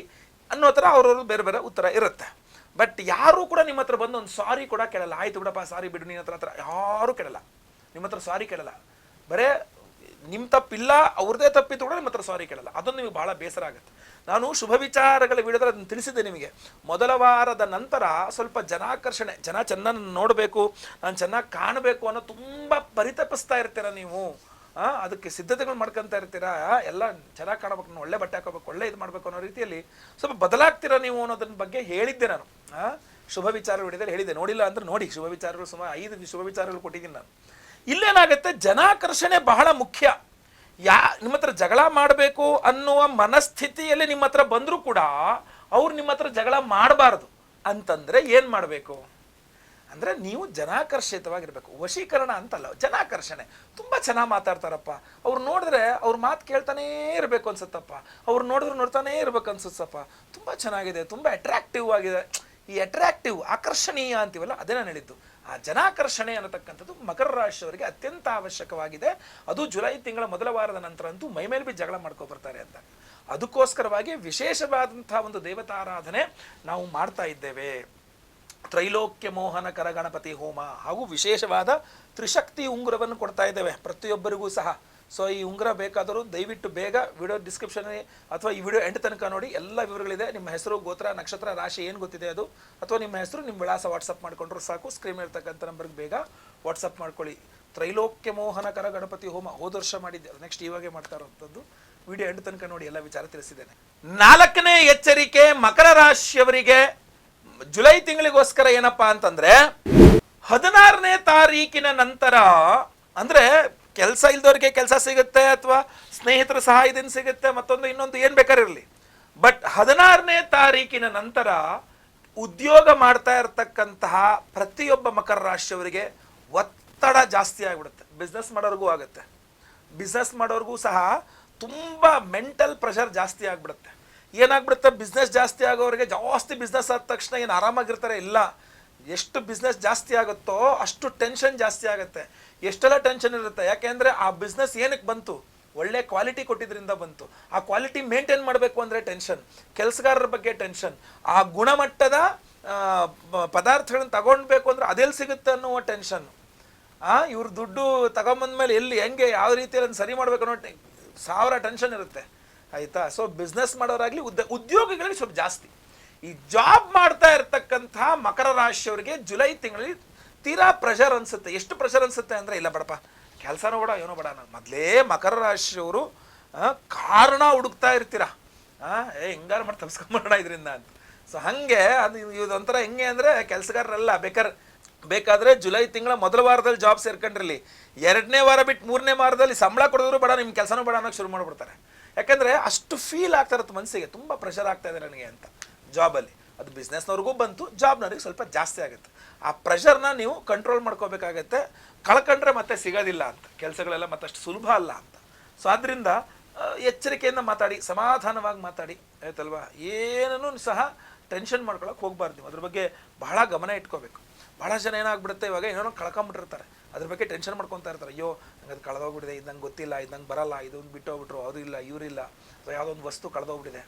ಅನ್ನೋ ಥರ ಅವ್ರವ್ರು ಬೇರೆ ಬೇರೆ ಉತ್ತರ ಇರುತ್ತೆ. ಬಟ್ ಯಾರೂ ಕೂಡ ನಿಮ್ಮ ಹತ್ರ ಬಂದು ಒಂದು ಸಾರಿ ಕೂಡ ಕೇಳಲ್ಲ. ಆಯ್ತು ಬಿಡಪ್ಪ ಸಾರಿ ಬಿಡು ನಿನ್ನ ಹತ್ರ ಹತ್ರ. ಯಾರೂ ಕೇಳಲ್ಲ. ನಿಮ್ಮ ಹತ್ರ ಸಾರಿ ಕೇಳಲ್ಲ. ಬರೇ ನಿಮ್ಮ ತಪ್ಪಿಲ್ಲ, ಅವ್ರದೇ ತಪ್ಪಿತ್ತು ಕೂಡ ನಿಮ್ಮ ಹತ್ರ ಸಾರಿ ಕೇಳಲ್ಲ. ಅದೊಂದು ನಿಮಗೆ ಭಾಳ ಬೇಸರ ಆಗುತ್ತೆ. ನಾನು ಶುಭ ವಿಚಾರಗಳ ವಿಡಿಯೋದಲ್ಲಿ ಅದನ್ನು ತಿಳಿಸಿದೆ ನಿಮಗೆ. ಮೊದಲ ವಾರದ ನಂತರ ಸ್ವಲ್ಪ ಜನಾಕರ್ಷಣೆ, ಜನ ಚೆನ್ನಾಗಿ ನೋಡಬೇಕು, ನಾನು ಚೆನ್ನಾಗಿ ಕಾಣಬೇಕು ಅನ್ನೋ ತುಂಬ ಪರಿತಪಿಸ್ತಾ ಇರ್ತೀರ ನೀವು? ಅದಕ್ಕೆ ಸಿದ್ಧತೆಗಳು ಮಾಡ್ಕೊಂತ ಇರ್ತೀರಾ? ಎಲ್ಲ ಚೆನ್ನಾಗಿ ಕಾಣಬೇಕು, ಒಳ್ಳೆ ಬಟ್ಟೆ ಹಾಕೋಬೇಕು ಒಳ್ಳೆ ಇದು ಮಾಡಬೇಕು ಅನ್ನೋ ರೀತಿಯಲ್ಲಿ ಸ್ವಲ್ಪ ಬದಲಾಗ್ತೀರಾ ನೀವು ಅನ್ನೋದನ್ನ ಬಗ್ಗೆ ಹೇಳಿದ್ದೆ ನಾನು. ಶುಭ ವಿಚಾರ ವಿಡಿಯೋದಲ್ಲಿ ಹೇಳಿದೆ ನೋಡಿಲ್ಲ ಅಂದ್ರೆ ನೋಡಿ, ಶುಭ ವಿಚಾರಗಳು ಸುಮಾರು ಐದು ಶುಭ ವಿಚಾರಗಳು ಕೊಟ್ಟಿದ್ದೀನಿ ನಾನು. ಇಲ್ಲೇನಾಗುತ್ತೆ, ಜನಾಕರ್ಷಣೆ ಬಹಳ ಮುಖ್ಯ. ಯಾ ನಿಮ್ಮ ಹತ್ರ ಜಗಳ ಮಾಡಬೇಕು ಅನ್ನುವ ಮನಸ್ಥಿತಿಯಲ್ಲಿ ನಿಮ್ಮ ಹತ್ರ ಬಂದರೂ ಕೂಡ ಅವ್ರು ನಿಮ್ಮ ಹತ್ರ ಜಗಳ ಮಾಡಬಾರ್ದು. ಅಂತಂದರೆ ಏನು ಮಾಡಬೇಕು? ಅಂದರೆ ನೀವು ಜನಾಕರ್ಷಿತವಾಗಿರಬೇಕು. ವಶೀಕರಣ ಅಂತಲ್ಲ, ಜನಾಕರ್ಷಣೆ. ತುಂಬ ಚೆನ್ನಾಗಿ ಮಾತಾಡ್ತಾರಪ್ಪ. ಅವ್ರು ನೋಡಿದ್ರೆ ಅವ್ರ ಮಾತು ಕೇಳ್ತಾನೇ ಇರಬೇಕು ಅನ್ಸುತ್ತಪ್ಪ. ಅವ್ರು ನೋಡಿದ್ರೆ ನೋಡ್ತಾನೇ ಇರಬೇಕು ಅನ್ಸುತ್ತಪ್ಪ. ತುಂಬ ಚೆನ್ನಾಗಿದೆ, ತುಂಬ ಅಟ್ರಾಕ್ಟಿವ್ ಆಗಿದೆ. ಈ ಅಟ್ರಾಕ್ಟಿವ್ ಆಕರ್ಷಣೀಯ ಅಂತೀವಲ್ಲ, ಅದೇ ನಾನು ಹೇಳಿದ್ದು. ಆ ಜನಾಕರ್ಷಣೆ ಅನ್ನತಕ್ಕಂಥದ್ದು ಮಕರ ರಾಶಿಯವರಿಗೆ ಅತ್ಯಂತ ಅವಶ್ಯಕವಾಗಿದೆ. ಅದು ಜುಲೈ ತಿಂಗಳ ಮೊದಲ ವಾರದ ನಂತರ ಅಂತೂ ಮೈ ಮೇಲೆ ಬಿ ಜಗಳ ಮಾಡ್ಕೊಬರ್ತಾರೆ ಅಂತ. ಅದಕ್ಕೋಸ್ಕರವಾಗಿ ವಿಶೇಷವಾದಂತಹ ಒಂದು ದೇವತಾರಾಧನೆ ನಾವು ಮಾಡ್ತಾ ಇದ್ದೇವೆ. ತ್ರೈಲೋಕ್ಯ ಮೋಹನ ಕರ ಗಣಪತಿ ಹೋಮ ಹಾಗೂ ವಿಶೇಷವಾದ ತ್ರಿಶಕ್ತಿ ಉಂಗುರವನ್ನು ಕೊಡ್ತಾ ಇದ್ದೇವೆ. ಪ್ರತಿಯೊಬ್ಬರಿಗೂ ಸಹ ಸೊ ಈ ಉಂಗುರ ಬೇಕಾದರೂ ದಯವಿಟ್ಟು ಬೇಗ ವಿಡಿಯೋ ಡಿಸ್ಕ್ರಿಪ್ಷನ್ ಅಥವಾ ಈ ವಿಡಿಯೋ ಎಂಡ್ ತನಕ ನೋಡಿ ಎಲ್ಲ ವಿವರಗಳಿದೆ. ನಿಮ್ಮ ಹೆಸರು, ಗೋತ್ರ, ನಕ್ಷತ್ರ, ರಾಶಿ ಏನು ಗೊತ್ತಿದೆ ಅದು? ಅಥವಾ ನಿಮ್ಮ ಹೆಸರು, ನಿಮ್ಮ ವಿಳಾಸ ವಾಟ್ಸಪ್ ಮಾಡಿಕೊಂಡ್ರು ಸಾಕು. ಸ್ಕ್ರೀನ್ ಇರ್ತಕ್ಕಂಥ ನಂಬರ್ಗೆ ಬೇಗ ವಾಟ್ಸಪ್ ಮಾಡ್ಕೊಳ್ಳಿ. ತ್ರೈಲೋಕ್ಯ ಮೋಹನಕರ ಗಣಪತಿ ಹೋಮ ಹೋದ ವರ್ಷ ಮಾಡಿದ್ದೆ. ನೆಕ್ಸ್ಟ್ ಇವಾಗೆ ಮಾಡ್ತಾ ಇರೋಂಥದ್ದು ವಿಡಿಯೋ ಎಂಡ್ ತನಕ ನೋಡಿ ಎಲ್ಲ ವಿಚಾರ ತಿಳಿಸಿದ್ದೇನೆ. ನಾಲ್ಕನೇ ಎಚ್ಚರಿಕೆ ಮಕರ ರಾಶಿಯವರಿಗೆ. ಜುಲೈ ತಿಂಗಳಿಗೋಸ್ಕರ ಏನಪ್ಪಾ ಅಂತಂದ್ರೆ, ಹದಿನಾರನೇ ತಾರೀಕಿನ ನಂತರ, ಅಂದ್ರೆ ಕೆಲಸ ಇಲ್ದವ್ರಿಗೆ ಕೆಲಸ ಸಿಗುತ್ತೆ ಅಥವಾ ಸ್ನೇಹಿತರ ಸಹಾಯದಿಂದ ಸಿಗುತ್ತೆ, ಮತ್ತೊಂದು ಇನ್ನೊಂದು ಏನು ಬೇಕಾರಿರಲಿ ಬಟ್ ಹದಿನಾರನೇ ತಾರೀಕಿನ ನಂತರ ಉದ್ಯೋಗ ಮಾಡ್ತಾ ಇರತಕ್ಕಂತಹ ಪ್ರತಿಯೊಬ್ಬ ಮಕರ ರಾಶಿಯವರಿಗೆ ಒತ್ತಡ ಜಾಸ್ತಿ ಆಗಿಬಿಡುತ್ತೆ. ಬಿಸ್ನೆಸ್ ಮಾಡೋರ್ಗೂ ಆಗುತ್ತೆ. ಬಿಸ್ನೆಸ್ ಮಾಡೋರ್ಗೂ ಸಹ ತುಂಬ ಮೆಂಟಲ್ ಪ್ರೆಷರ್ ಜಾಸ್ತಿ ಆಗಿಬಿಡುತ್ತೆ. ಏನಾಗ್ಬಿಡುತ್ತೆ? ಬಿಸ್ನೆಸ್ ಜಾಸ್ತಿ ಆಗೋರಿಗೆ ಜಾಸ್ತಿ ಬಿಸ್ನೆಸ್ ಆದ ತಕ್ಷಣ ಏನು ಆರಾಮಾಗಿರ್ತಾರೆ? ಇಲ್ಲ. ಎಷ್ಟು ಬಿಸ್ನೆಸ್ ಜಾಸ್ತಿ ಆಗುತ್ತೋ ಅಷ್ಟು ಟೆನ್ಷನ್ ಜಾಸ್ತಿ ಆಗುತ್ತೆ. ಎಷ್ಟೆಲ್ಲ ಟೆನ್ಷನ್ ಇರುತ್ತೆ? ಯಾಕೆಂದ್ರೆ ಆ ಬಿಸ್ನೆಸ್ ಏನಕ್ಕೆ ಬಂತು? ಒಳ್ಳೆ ಕ್ವಾಲಿಟಿ ಕೊಟ್ಟಿದ್ರಿಂದ ಬಂತು. ಆ ಕ್ವಾಲಿಟಿ ಮೇಂಟೈನ್ ಮಾಡಬೇಕು ಅಂದರೆ ಟೆನ್ಷನ್ ಕೆಲಸಗಾರರ ಬಗ್ಗೆ ಟೆನ್ಷನ್ ಆ ಗುಣಮಟ್ಟದ ಪದಾರ್ಥಗಳನ್ನ ತಗೊಳ್ಬೇಕು ಅಂದ್ರೆ ಅದೆಲ್ಲಿ ಸಿಗುತ್ತೆ ಅನ್ನುವ ಟೆನ್ಷನ್ ಆ, ಇವ್ರ ದುಡ್ಡು ತಗೊಂಬಂದ್ಮೇಲೆ ಎಲ್ಲಿ, ಹೆಂಗೆ, ಯಾವ ರೀತಿಯಲ್ಲಿ ಸರಿ ಮಾಡ್ಬೇಕು ಅನ್ನೋ ಸಾವಿರ ಟೆನ್ಷನ್ ಇರುತ್ತೆ. ಆಯಿತಾ? ಸೊ ಬಿಸ್ನೆಸ್ ಮಾಡೋರಾಗ್ಲಿ ಉದ್ಯ, ಉದ್ಯೋಗಿಗಳಿಗೆ ಸ್ವಲ್ಪ ಜಾಸ್ತಿ. ಈ ಜಾಬ್ ಮಾಡ್ತಾ ಇರ್ತಕ್ಕಂತಹ ಮಕರ ರಾಶಿಯವರಿಗೆ ಜುಲೈ ತಿಂಗಳಲ್ಲಿ ತೀರಾ ಪ್ರೆಷರ್ ಅನ್ಸುತ್ತೆ. ಎಷ್ಟು ಪ್ರೆಷರ್ ಅನ್ಸುತ್ತೆ ಅಂದರೆ, ಇಲ್ಲ ಬಡಪ್ಪ, ಕೆಲಸನೂ ಬೇಡ, ಏನೋ ಬೇಡ. ನಾನು ಮೊದಲೇ ಮಕರ ರಾಶಿಯವರು ಕಾರಣ ಹುಡುಕ್ತಾ ಇರ್ತೀರ? ಏ, ಹಿಂಗಾರು ಮಾಡಿ ತಪ್ಸ್ಕೊಂಬಿಡೋಣ ಇದರಿಂದ ಅಂತ. ಸೊ ಹಾಗೆ, ಅದು ಇದೊಂಥರ ಹೆಂಗೆ ಅಂದರೆ, ಕೆಲಸಗಾರರೆಲ್ಲ ಬೇಕಾದ್ರೆ ಬೇಕಾದರೆ ಜುಲೈ ತಿಂಗಳ ಮೊದಲ ವಾರದಲ್ಲಿ ಜಾಬ್ ಸೇರ್ಕೊಂಡಿರಲಿ. ಎರಡನೇ ವಾರ ಬಿಟ್ಟು ಮೂರನೇ ವಾರದಲ್ಲಿ ಸಂಬಳ ಕೊಡಿದ್ರು ಬೇಡ ನಿಮ್ಮ ಕೆಲಸನೂ ಬೇಡ ಅನ್ನೋಕೆ ಶುರು ಮಾಡಿಬಿಡ್ತಾರೆ. ಯಾಕಂದರೆ ಅಷ್ಟು ಫೀಲ್ ಆಗ್ತಾ ಇರುತ್ತೆ ಮನಸ್ಸಿಗೆ ತುಂಬ ಪ್ರೆಷರ್ ಆಗ್ತಾ ಇದೆ ನನಗೆ ಅಂತ ಜಾಬಲ್ಲಿ ಅದು ಬಿಸ್ನೆಸ್ನವ್ರಿಗೂ ಬಂತು ಜಾಬ್ನವ್ರಿಗೆ ಸ್ವಲ್ಪ ಜಾಸ್ತಿ ಆಗುತ್ತೆ. ಆ ಪ್ರೆಷರ್ನ ನೀವು ಕಂಟ್ರೋಲ್ ಮಾಡ್ಕೋಬೇಕಾಗತ್ತೆ. ಕಳ್ಕೊಂಡ್ರೆ ಮತ್ತೆ ಸಿಗೋದಿಲ್ಲ ಅಂತ. ಕೆಲಸಗಳೆಲ್ಲ ಮತ್ತಷ್ಟು ಸುಲಭ ಅಲ್ಲ ಅಂತ. ಸೊ ಆದ್ದರಿಂದ ಎಚ್ಚರಿಕೆಯಿಂದ ಮಾತಾಡಿ, ಸಮಾಧಾನವಾಗಿ ಮಾತಾಡಿ, ಆಯ್ತಲ್ವಾ? ಏನನ್ನೂ ಸಹ ಟೆನ್ಷನ್ ಮಾಡ್ಕೊಳಕ್ಕೆ ಹೋಗ್ಬಾರ್ದು ನೀವು. ಅದ್ರ ಬಗ್ಗೆ ಬಹಳ ಗಮನ ಇಟ್ಕೋಬೇಕು. ಭಾಳ ಜನ ಏನಾಗ್ಬಿಡುತ್ತೆ, ಇವಾಗ ಏನೋ ಕಳ್ಕೊಂಬಿಟ್ಟಿರ್ತಾರೆ. ಅದ್ರ ಬಗ್ಗೆ ಟೆನ್ಷನ್ ಮಾಡ್ಕೊತಾ ಇರ್ತಾರೆ. ಅಯ್ಯೋ ನಂಗೆ ಅದು ಕಳೆದೋಗ್ಬಿಟ್ಟಿದೆ ಇದು ನಂಗೆ ಗೊತ್ತಿಲ್ಲ ಇದು ನಂಗೆ ಬರಲ್ಲ ಇದೊಂದು ಬಿಟ್ಟೋಗ್ಬಿಟ್ರು, ಅದು ಇಲ್ಲ, ಇವರಿಲ್ಲ. ಅಥವಾ ಯಾವುದೋ ಒಂದು ವಸ್ತು ಕಳೆದೋಗ್ಬಿಟ್ಟಿದೆ.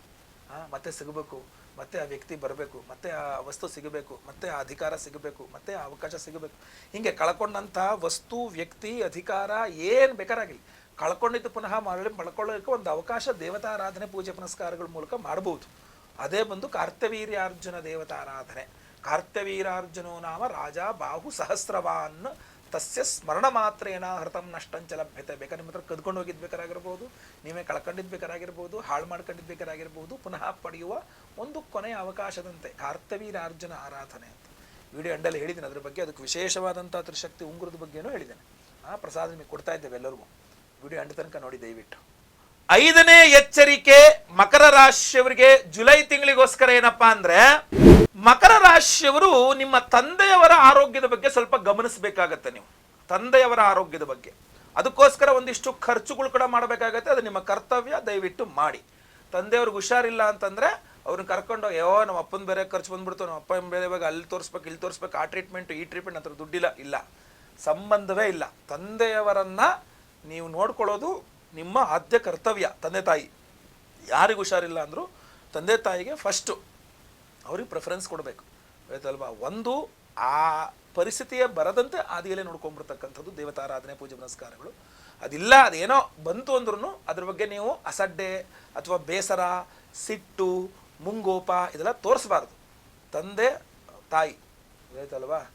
ಹಾಂ ಮತ್ತೆ ಸಿಗಬೇಕು. ಮತ್ತೆ ಆ ವ್ಯಕ್ತಿ ಬರಬೇಕು, ಮತ್ತೆ ಆ ವಸ್ತು ಸಿಗಬೇಕು, ಮತ್ತೆ ಆ ಅಧಿಕಾರ ಸಿಗಬೇಕು, ಮತ್ತೆ ಆ ಅವಕಾಶ ಸಿಗಬೇಕು. ಹೀಗೆ ಕಳ್ಕೊಂಡಂಥ ವಸ್ತು, ವ್ಯಕ್ತಿ, ಅಧಿಕಾರ ಏನು ಬೇಕಾರಾಗಿಲ್ಲ. ಕಳ್ಕೊಂಡಿದ್ದು ಪುನಃ ಮರಳಿ ಪಡ್ಕೊಳ್ಳೋಕೆ ಒಂದು ಅವಕಾಶ ದೇವತಾರಾಧನೆ ಪೂಜೆ ಪುನಸ್ಕಾರಗಳ ಮೂಲಕ ಮಾಡ್ಬೋದು. ಅದೇ ಬಂದು ಕಾರ್ತವೀರ್ಯಾರ್ಜುನ ದೇವತಾರಾಧನೆ. ಕಾರ್ತವೀರಾರ್ಜುನೋ ನಾಮ ರಾಜ ಬಾಹು ಸಹಸ್ರವಾನ್ ತಸ್ಯ ಸ್ಮರಣ ಮಾತ್ರೇನ ಹೃತಂ ನಷ್ಟಂಚ ಲಭ್ಯತೆ. ಬೇಕಾದ್ರೆ ಹತ್ರ ಕದ್ಕೊಂಡು ಹೋಗಿದ್ದು ಬೇಕಾರಾಗಿರ್ಬೋದು, ನೀವೇ ಕಳ್ಕೊಂಡಿದ್ದು ಬೇಕಾಗಿರ್ಬೋದು ಹಾಳು ಮಾಡ್ಕೊಂಡಿದ್ದು ಬೇಕಾಗಿರ್ಬೋದು ಪುನಃ ಪಡೆಯುವ ಒಂದು ಕೊನೆಯ ಅವಕಾಶದಂತೆ. ಕಾರ್ತವೀರಾರ್ಜುನ ಆರಾಧನೆ ಅಂತ. ವಿಡಿಯೋ ಅಂಡಲ್ಲಿ ಹೇಳಿದ್ದೀನಿ ಅದ್ರ ಬಗ್ಗೆ ಅದಕ್ಕೆ ವಿಶೇಷವಾದಂಥ ತ್ರಿಶಕ್ತಿ ಉಂಗುರದ ಬಗ್ಗೆನೂ ಹೇಳಿದ್ದೇನೆ ಆ ಪ್ರಸಾದ ನಿಮಗೆ ಕೊಡ್ತಾ ಇದ್ದೇವೆ ಎಲ್ಲರಿಗೂ. ವಿಡಿಯೋ ಅಂಡ ತನಕ ನೋಡಿ ದಯವಿಟ್ಟು. ಐದನೇ ಎಚ್ಚರಿಕೆ ಮಕರ ರಾಶಿಯವರಿಗೆ ಜುಲೈ ತಿಂಗಳಿಗೋಸ್ಕರ ಏನಪ್ಪಾ ಅಂದ್ರೆ, ಮಕರ ರಾಶಿಯವರು ನಿಮ್ಮ ತಂದೆಯವರ ಆರೋಗ್ಯದ ಬಗ್ಗೆ ಸ್ವಲ್ಪ ಗಮನಿಸಬೇಕಾಗತ್ತೆ ನೀವು. ತಂದೆಯವರ ಆರೋಗ್ಯದ ಬಗ್ಗೆ. ಅದಕ್ಕೋಸ್ಕರ ಒಂದಿಷ್ಟು ಖರ್ಚುಗಳು ಕೂಡ ಮಾಡಬೇಕಾಗತ್ತೆ, ಅದು ನಿಮ್ಮ ಕರ್ತವ್ಯ, ದಯವಿಟ್ಟು ಮಾಡಿ. ತಂದೆಯವ್ರಿಗೆ ಹುಷಾರಿಲ್ಲ ಅಂತಂದ್ರೆ, ಅವ್ರನ್ನ ಕರ್ಕೊಂಡು, ಯೋ, ನಮ್ಮ ಅಪ್ಪನ ಬೇರೆ ಖರ್ಚು ಬಂದ್ಬಿಡ್ತು, ನಮ್ಮ ಅಪ್ಪನ ಬೇರೆ ಇವಾಗ ಅಲ್ಲಿ ತೋರಿಸ್ಬೇಕು, ಇಲ್ಲಿ ತೋರಿಸ್ಬೇಕು, ಆ ಟ್ರೀಟ್ಮೆಂಟ್ ಈ ಟ್ರೀಟ್ಮೆಂಟ್ ಹತ್ರ ದುಡ್ಡಿಲ್ಲ, ಇಲ್ಲ. ಸಂಬಂಧವೇ ಇಲ್ಲ. ತಂದೆಯವರನ್ನ ನೀವು ನೋಡ್ಕೊಳ್ಳೋದು ನಿಮ್ಮ ಆದ್ಯ ಕರ್ತವ್ಯ, ತಂದೆ ತಾಯಿ. ಯಾರಿಗೂ ಹುಷಾರಿಲ್ಲ ಅಂದರೂ ತಂದೆ ತಾಯಿಗೆ ಫಸ್ಟು ಅವ್ರಿಗೆ ಪ್ರಿಫರೆನ್ಸ್ ಕೊಡಬೇಕು. ಆಯ್ತಲ್ವಾ? ಒಂದು ಆ ಪರಿಸ್ಥಿತಿಯೇ ಬರದಂತೆ ಆದಿಯಲ್ಲೇ ನೋಡ್ಕೊಂಡ್ಬಿಡ್ತಕ್ಕಂಥದ್ದು ದೇವತಾರಾಧನೆ, ಪೂಜೆ, ಪುನಸ್ಕಾರಗಳು. ಅದಿಲ್ಲ, ಅದೇನೋ ಬಂತು ಅಂದ್ರೂ ಅದ್ರ ಬಗ್ಗೆ ನೀವು ಅಸಡ್ಡೆ ಅಥವಾ ಬೇಸರ, ಸಿಟ್ಟು, ಮುಂಗೋಪ ಇದೆಲ್ಲ ತೋರಿಸ್ಬಾರ್ದು. ತಂದೆ, ತಾಯಿ. ಆಯ್ತಲ್ವಾ?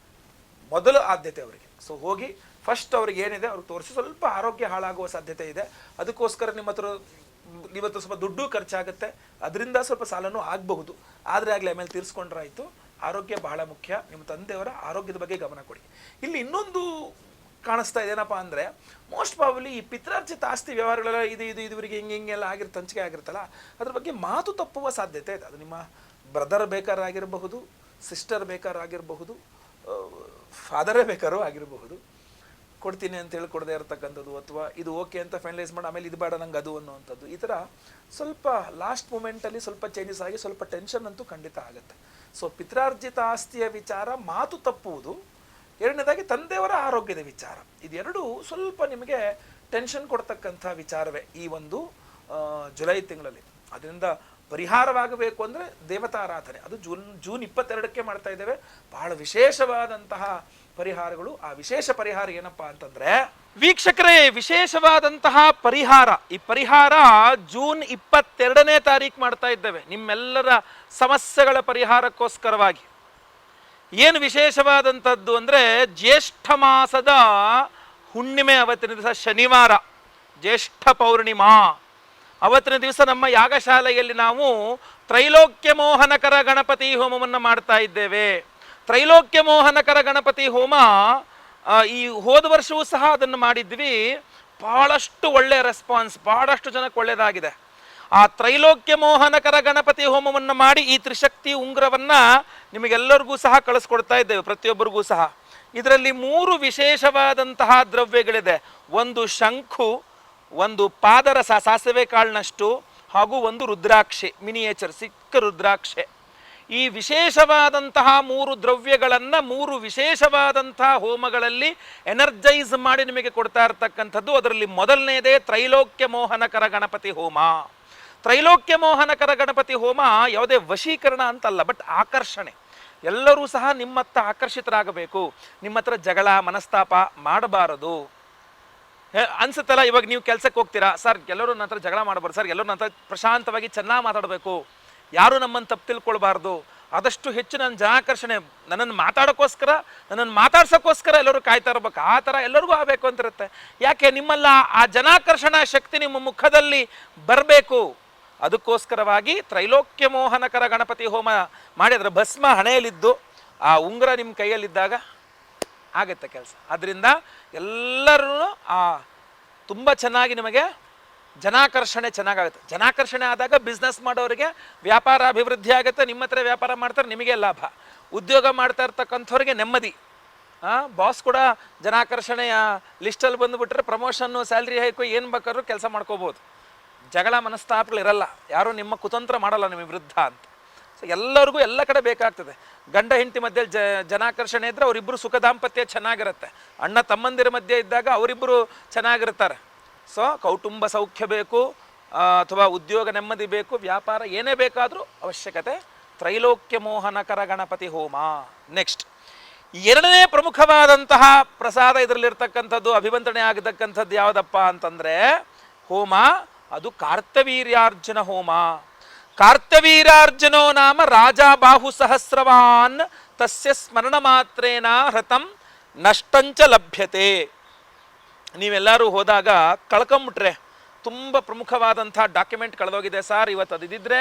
ಮೊದಲು ಆದ್ಯತೆ ಅವರಿಗೆ. ಸೊ ಹೋಗಿ ಫಸ್ಟ್ ಅವ್ರಿಗೆ ಏನಿದೆ ಅವ್ರಿಗೆ ತೋರಿಸಿ ಸ್ವಲ್ಪ ಆರೋಗ್ಯ ಹಾಳಾಗುವ ಸಾಧ್ಯತೆ ಇದೆ. ಅದಕ್ಕೋಸ್ಕರ ನಿಮ್ಮ ಹತ್ರ ನಿಮ್ಮ ಸ್ವಲ್ಪ ದುಡ್ಡು ಖರ್ಚಾಗುತ್ತೆ. ಅದರಿಂದ ಸ್ವಲ್ಪ ಸಾಲನೂ ಆಗಬಹುದು. ಆದರೆ ಆಗಲೇ ಆಮೇಲೆ ತೀರಿಸ್ಕೊಂಡ್ರಾಯ್ತು. ಆರೋಗ್ಯ ಬಹಳ ಮುಖ್ಯ. ನಿಮ್ಮ ತಂದೆಯವರ ಆರೋಗ್ಯದ ಬಗ್ಗೆ ಗಮನ ಕೊಡಿ. ಇಲ್ಲಿ ಇನ್ನೊಂದು ಕಾಣಿಸ್ತಾ ಇದೆ ಏನಪ್ಪ ಅಂದರೆ ಮೋಸ್ಟ್ ಪ್ರಾಬಲಿ ಈ ಪಿತ್ರಾರ್ಜಿತ ಆಸ್ತಿ ವ್ಯವಹಾರಗಳೆಲ್ಲ ಇದು ಇದು ಇದುವರೆಗೆ ಹಿಂಗೆ ಹಿಂಗೆಲ್ಲ ಆಗಿರ್ತ ಹಂಚಿಕೆ ಆಗಿರ್ತಲ್ಲ ಅದ್ರ ಬಗ್ಗೆ ಮಾತು ತಪ್ಪುವ ಸಾಧ್ಯತೆ ಇದೆ. ಅದು ನಿಮ್ಮ ಬ್ರದರ್ ಬೇಕಾರಾಗಿರಬಹುದು ಸಿಸ್ಟರ್ ಬೇಕಾರಾಗಿರಬಹುದು ಫಾದರೇ ಬೇಕಾರೂ ಆಗಿರಬಹುದು. ಕೊಡ್ತೀನಿ ಅಂತ ಹೇಳಿ ಕೊಡದೇ ಇರತಕ್ಕಂಥದ್ದು ಅಥವಾ ಇದು ಓಕೆ ಅಂತ ಫೈನಲೈಸ್ ಮಾಡಿ ಆಮೇಲೆ ಇದು ಬೇಡ, ನಂಗೆ ಅದು ಅನ್ನುವಂಥದ್ದು. ಈ ಥರ ಸ್ವಲ್ಪ ಲಾಸ್ಟ್ ಮೂಮೆಂಟಲ್ಲಿ ಸ್ವಲ್ಪ ಚೇಂಜಸ್ ಆಗಿ ಸ್ವಲ್ಪ ಟೆನ್ಷನ್ ಅಂತೂ ಖಂಡಿತ ಆಗುತ್ತೆ. ಸೊ ಪಿತ್ರಾರ್ಜಿತ ಆಸ್ತಿಯ ವಿಚಾರ, ಮಾತು ತಪ್ಪುವುದು. ಎರಡನೇದಾಗಿ ತಂದೆಯವರ ಆರೋಗ್ಯದ ವಿಚಾರ. ಇದೆರಡು ಸ್ವಲ್ಪ ನಿಮಗೆ ಟೆನ್ಷನ್ ಕೊಡ್ತಕ್ಕಂಥ ವಿಚಾರವೇ ಈ ಒಂದು ಜುಲೈ ತಿಂಗಳಲ್ಲಿ. ಅದರಿಂದ ಪರಿಹಾರವಾಗಬೇಕು ಅಂದರೆ ದೇವತಾರಾಧನೆ. ಅದು ಜೂನ್ ಜೂನ್ ಇಪ್ಪತ್ತೆರಡಕ್ಕೆ ಮಾಡ್ತಾ ಇದ್ದೇವೆ. ಬಹಳ ವಿಶೇಷವಾದಂತಹ ಪರಿಹಾರಗಳು. ಆ ವಿಶೇಷ ಪರಿಹಾರ ಏನಪ್ಪ ಅಂತಂದ್ರೆ, ವೀಕ್ಷಕರೇ, ವಿಶೇಷವಾದಂತಹ ಪರಿಹಾರ. ಈ ಪರಿಹಾರ ಜೂನ್ ಇಪ್ಪತ್ತೆರಡನೇ ತಾರೀಕು ಮಾಡ್ತಾ ಇದ್ದೇವೆ. ನಿಮ್ಮೆಲ್ಲರ ಸಮಸ್ಯೆಗಳ ಪರಿಹಾರಕ್ಕೋಸ್ಕರವಾಗಿ. ಏನು ವಿಶೇಷವಾದಂಥದ್ದು ಅಂದರೆ, ಜ್ಯೇಷ್ಠ ಮಾಸದ ಹುಣ್ಣಿಮೆ ಅವತ್ತಿನ ದಿವಸ ಶನಿವಾರ. ಜ್ಯೇಷ್ಠ ಪೌರ್ಣಿಮಾ. ಅವತ್ತಿನ ದಿವಸ ನಮ್ಮ ಯಾಗಶಾಲೆಯಲ್ಲಿ ನಾವು ತ್ರೈಲೋಕ್ಯ ಮೋಹನಕರ ಗಣಪತಿ ಹೋಮವನ್ನು ಮಾಡ್ತಾ ಇದ್ದೇವೆ. ತ್ರೈಲೋಕ್ಯ ಮೋಹನಕರ ಗಣಪತಿ ಹೋಮ ಈ ಹೋದ ವರ್ಷವೂ ಸಹ ಅದನ್ನು ಮಾಡಿದ್ವಿ. ಭಾಳಷ್ಟು ಒಳ್ಳೆಯ ರೆಸ್ಪಾನ್ಸ್ ಭಾಳಷ್ಟು ಜನಕ್ಕೆ ಒಳ್ಳೆಯದಾಗಿದೆ ಆ ತ್ರೈಲೋಕ್ಯ ಮೋಹನಕರ ಗಣಪತಿ ಹೋಮವನ್ನು ಮಾಡಿ ಈ ತ್ರಿಶಕ್ತಿ ಉಂಗ್ರವನ್ನ ನಿಮಗೆಲ್ಲರಿಗೂ ಸಹ ಕಳಿಸ್ಕೊಡ್ತಾ ಇದ್ದೇವೆ, ಪ್ರತಿಯೊಬ್ಬರಿಗೂ ಸಹ. ಇದರಲ್ಲಿ ಮೂರು ವಿಶೇಷವಾದಂತಹ ದ್ರವ್ಯಗಳಿದೆ. ಒಂದು ಶಂಖು ಒಂದು ಪಾದರಸ ಸಾಸಿವೆ ಕಾಳಿನಷ್ಟು ಹಾಗೂ ಒಂದು ರುದ್ರಾಕ್ಷೆ, ಮಿನಿಯೇಚರ್, ಸಿಕ್ಕ ರುದ್ರಾಕ್ಷೆ. ಈ ವಿಶೇಷವಾದಂತಹ ಮೂರು ದ್ರವ್ಯಗಳನ್ನು, ಮೂರು ವಿಶೇಷವಾದಂತಹ ಹೋಮಗಳಲ್ಲಿ ಎನರ್ಜೈಸ್ ಮಾಡಿ ನಿಮಗೆ ಕೊಡ್ತಾ ಇರತಕ್ಕಂಥದ್ದು ಅದರಲ್ಲಿ ಮೊದಲನೇದೇ ತ್ರೈಲೋಕ್ಯ ಮೋಹನಕರ ಗಣಪತಿ ಹೋಮ. ತ್ರೈಲೋಕ್ಯ ಮೋಹನಕರ ಗಣಪತಿ ಹೋಮ ಯಾವುದೇ ವಶೀಕರಣ ಅಂತಲ್ಲ, ಬಟ್ ಆಕರ್ಷಣೆ. ಎಲ್ಲರೂ ಸಹ ನಿಮ್ಮತ್ತ ಆಕರ್ಷಿತರಾಗಬೇಕು. ನಿಮ್ಮ ಹತ್ರ ಜಗಳ, ಮನಸ್ತಾಪ ಮಾಡಬಾರದು. ಅನ್ಸುತ್ತಲ್ಲ, ಇವಾಗ ನೀವು ಕೆಲ್ಸಕ್ಕೆ ಹೋಗ್ತೀರಾ? ಸರ್, ಎಲ್ಲರೂ ನಂತರ ಜಗಳ ಮಾಡಬಾರ್ದು. ಸರ್, ಎಲ್ಲರೂ ನಂತರ ಪ್ರಶಾಂತವಾಗಿ ಚೆನ್ನಾಗಿ ಮಾತಾಡಬೇಕು. ಯಾರು ನಮ್ಮನ್ನು ತಪ್ಪು ತಿಳ್ಕೊಳ್ಬಾರ್ದು. ಆದಷ್ಟು ಹೆಚ್ಚು ನನ್ನ ಜನಾಕರ್ಷಣೆ, ನನ್ನನ್ನು ಮಾತಾಡೋಕ್ಕೋಸ್ಕರ, ನನ್ನನ್ನು ಮಾತಾಡ್ಸೋಕ್ಕೋಸ್ಕರ ಎಲ್ಲರೂ ಕಾಯ್ತಾ ಇರ್ಬೇಕು. ಆ ಥರ ಎಲ್ಲರಿಗೂ ಆಗಬೇಕು ಅಂತಿರುತ್ತೆ. ಯಾಕೆ, ನಿಮ್ಮಲ್ಲ ಆ ಜನಾಕರ್ಷಣಾ ಶಕ್ತಿ ನಿಮ್ಮ ಮುಖದಲ್ಲಿ ಬರಬೇಕು. ಅದಕ್ಕೋಸ್ಕರವಾಗಿ ತ್ರೈಲೋಕ್ಯ ಮೋಹನಕರ ಗಣಪತಿ ಹೋಮ ಮಾಡಿದರೆ ಭಸ್ಮ ಹಣೆಯಲ್ಲಿದ್ದು, ಆ ಉಂಗುರ ನಿಮ್ಮ ಕೈಯಲ್ಲಿದ್ದಾಗ ಆಗುತ್ತೆ ಕೆಲಸ. ಅದರಿಂದ ಎಲ್ಲರೂ ಆ ತುಂಬ ಚೆನ್ನಾಗಿ ನಿಮಗೆ ಜನಾಕರ್ಷಣೆ ಚೆನ್ನಾಗಾಗುತ್ತೆ. ಜನಾಕರ್ಷಣೆ ಆದಾಗ ಬಿಸ್ನೆಸ್ ಮಾಡೋರಿಗೆ ವ್ಯಾಪಾರ ಅಭಿವೃದ್ಧಿ ಆಗುತ್ತೆ, ನಿಮ್ಮ ಹತ್ರ ವ್ಯಾಪಾರ ಮಾಡ್ತಾರೆ, ನಿಮಗೆ ಲಾಭ. ಉದ್ಯೋಗ ಮಾಡ್ತಾ ಇರ್ತಕ್ಕಂಥವ್ರಿಗೆ ನೆಮ್ಮದಿ. ಬಾಸ್ ಕೂಡ ಜನಾಕರ್ಷಣೆಯ ಲಿಸ್ಟಲ್ಲಿ ಬಂದುಬಿಟ್ರೆ ಪ್ರಮೋಷನ್ನು ಸ್ಯಾಲ್ರಿ ಹೈಕು ಏನು ಬೇಕಾದ್ರೂ ಕೆಲಸ ಮಾಡ್ಕೋಬೋದು. ಜಗಳ ಮನಸ್ತಾಪಗಳಿರಲ್ಲ. ಯಾರೂ ನಿಮ್ಮ ಕುತಂತ್ರ ಮಾಡಲ್ಲ ನಿಮ್ಮ ವಿರುದ್ಧ ಅಂತ. ಸೊ ಎಲ್ಲರಿಗೂ ಎಲ್ಲ ಕಡೆ ಬೇಕಾಗ್ತದೆ. ಗಂಡ ಹೆಂಡತಿ ಮಧ್ಯೆ ಜ, ಜನಾಕರ್ಷಣೆ ಇದ್ದರೆ ಅವರಿಬ್ಬರು ಸುಖ ದಾಂಪತ್ಯ ಚೆನ್ನಾಗಿರುತ್ತೆ. ಅಣ್ಣ ತಮ್ಮಂದಿರ ಮಧ್ಯೆ ಇದ್ದಾಗ ಅವರಿಬ್ಬರು ಚೆನ್ನಾಗಿರ್ತಾರೆ. ಸೊ ಕೌಟುಂಬ ಸೌಖ್ಯ ಬೇಕು ಅಥವಾ ಉದ್ಯೋಗ ನೆಮ್ಮದಿ ಬೇಕು, ವ್ಯಾಪಾರ ಏನೇ ಬೇಕಾದರೂ ಅವಶ್ಯಕತೆ. ತ್ರೈಲೋಕ್ಯ ಮೋಹನಕರ ಗಣಪತಿ ಹೋಮ. ನೆಕ್ಸ್ಟ್ ಎರಡನೇ ಪ್ರಮುಖವಾದಂತಹ ಪ್ರಸಾದ ಇದರಲ್ಲಿರ್ತಕ್ಕಂಥದ್ದು ಅಭಿವಂದನೆ ಆಗತಕ್ಕಂಥದ್ದು ಯಾವುದಪ್ಪ ಅಂತಂದರೆ, ಹೋಮ. ಅದು ಕಾರ್ತವೀರ್ಯಾರ್ಜುನ ಹೋಮ. ಕಾರ್ತವೀರ್ಯಾರ್ಜುನೋ ನಾಮ ರಾಜಾ ಬಾಹು ಸಹಸ್ರವಾನ್ ತಸ್ಯ ಸ್ಮರಣ ಮಾತ್ರೇನ ಹೃತಂ ನಷ್ಟಂಚ ಲಭ್ಯತೆ ನೀವೆಲ್ಲರೂ ಹೋದಾಗ ಕಳ್ಕೊಂಬಿಟ್ರೆ, ತುಂಬ ಪ್ರಮುಖವಾದಂಥ ಡಾಕ್ಯುಮೆಂಟ್ ಕಳೆದೋಗಿದೆ ಸರ್, ಇವತ್ತು ಅದಿದ್ದರೆ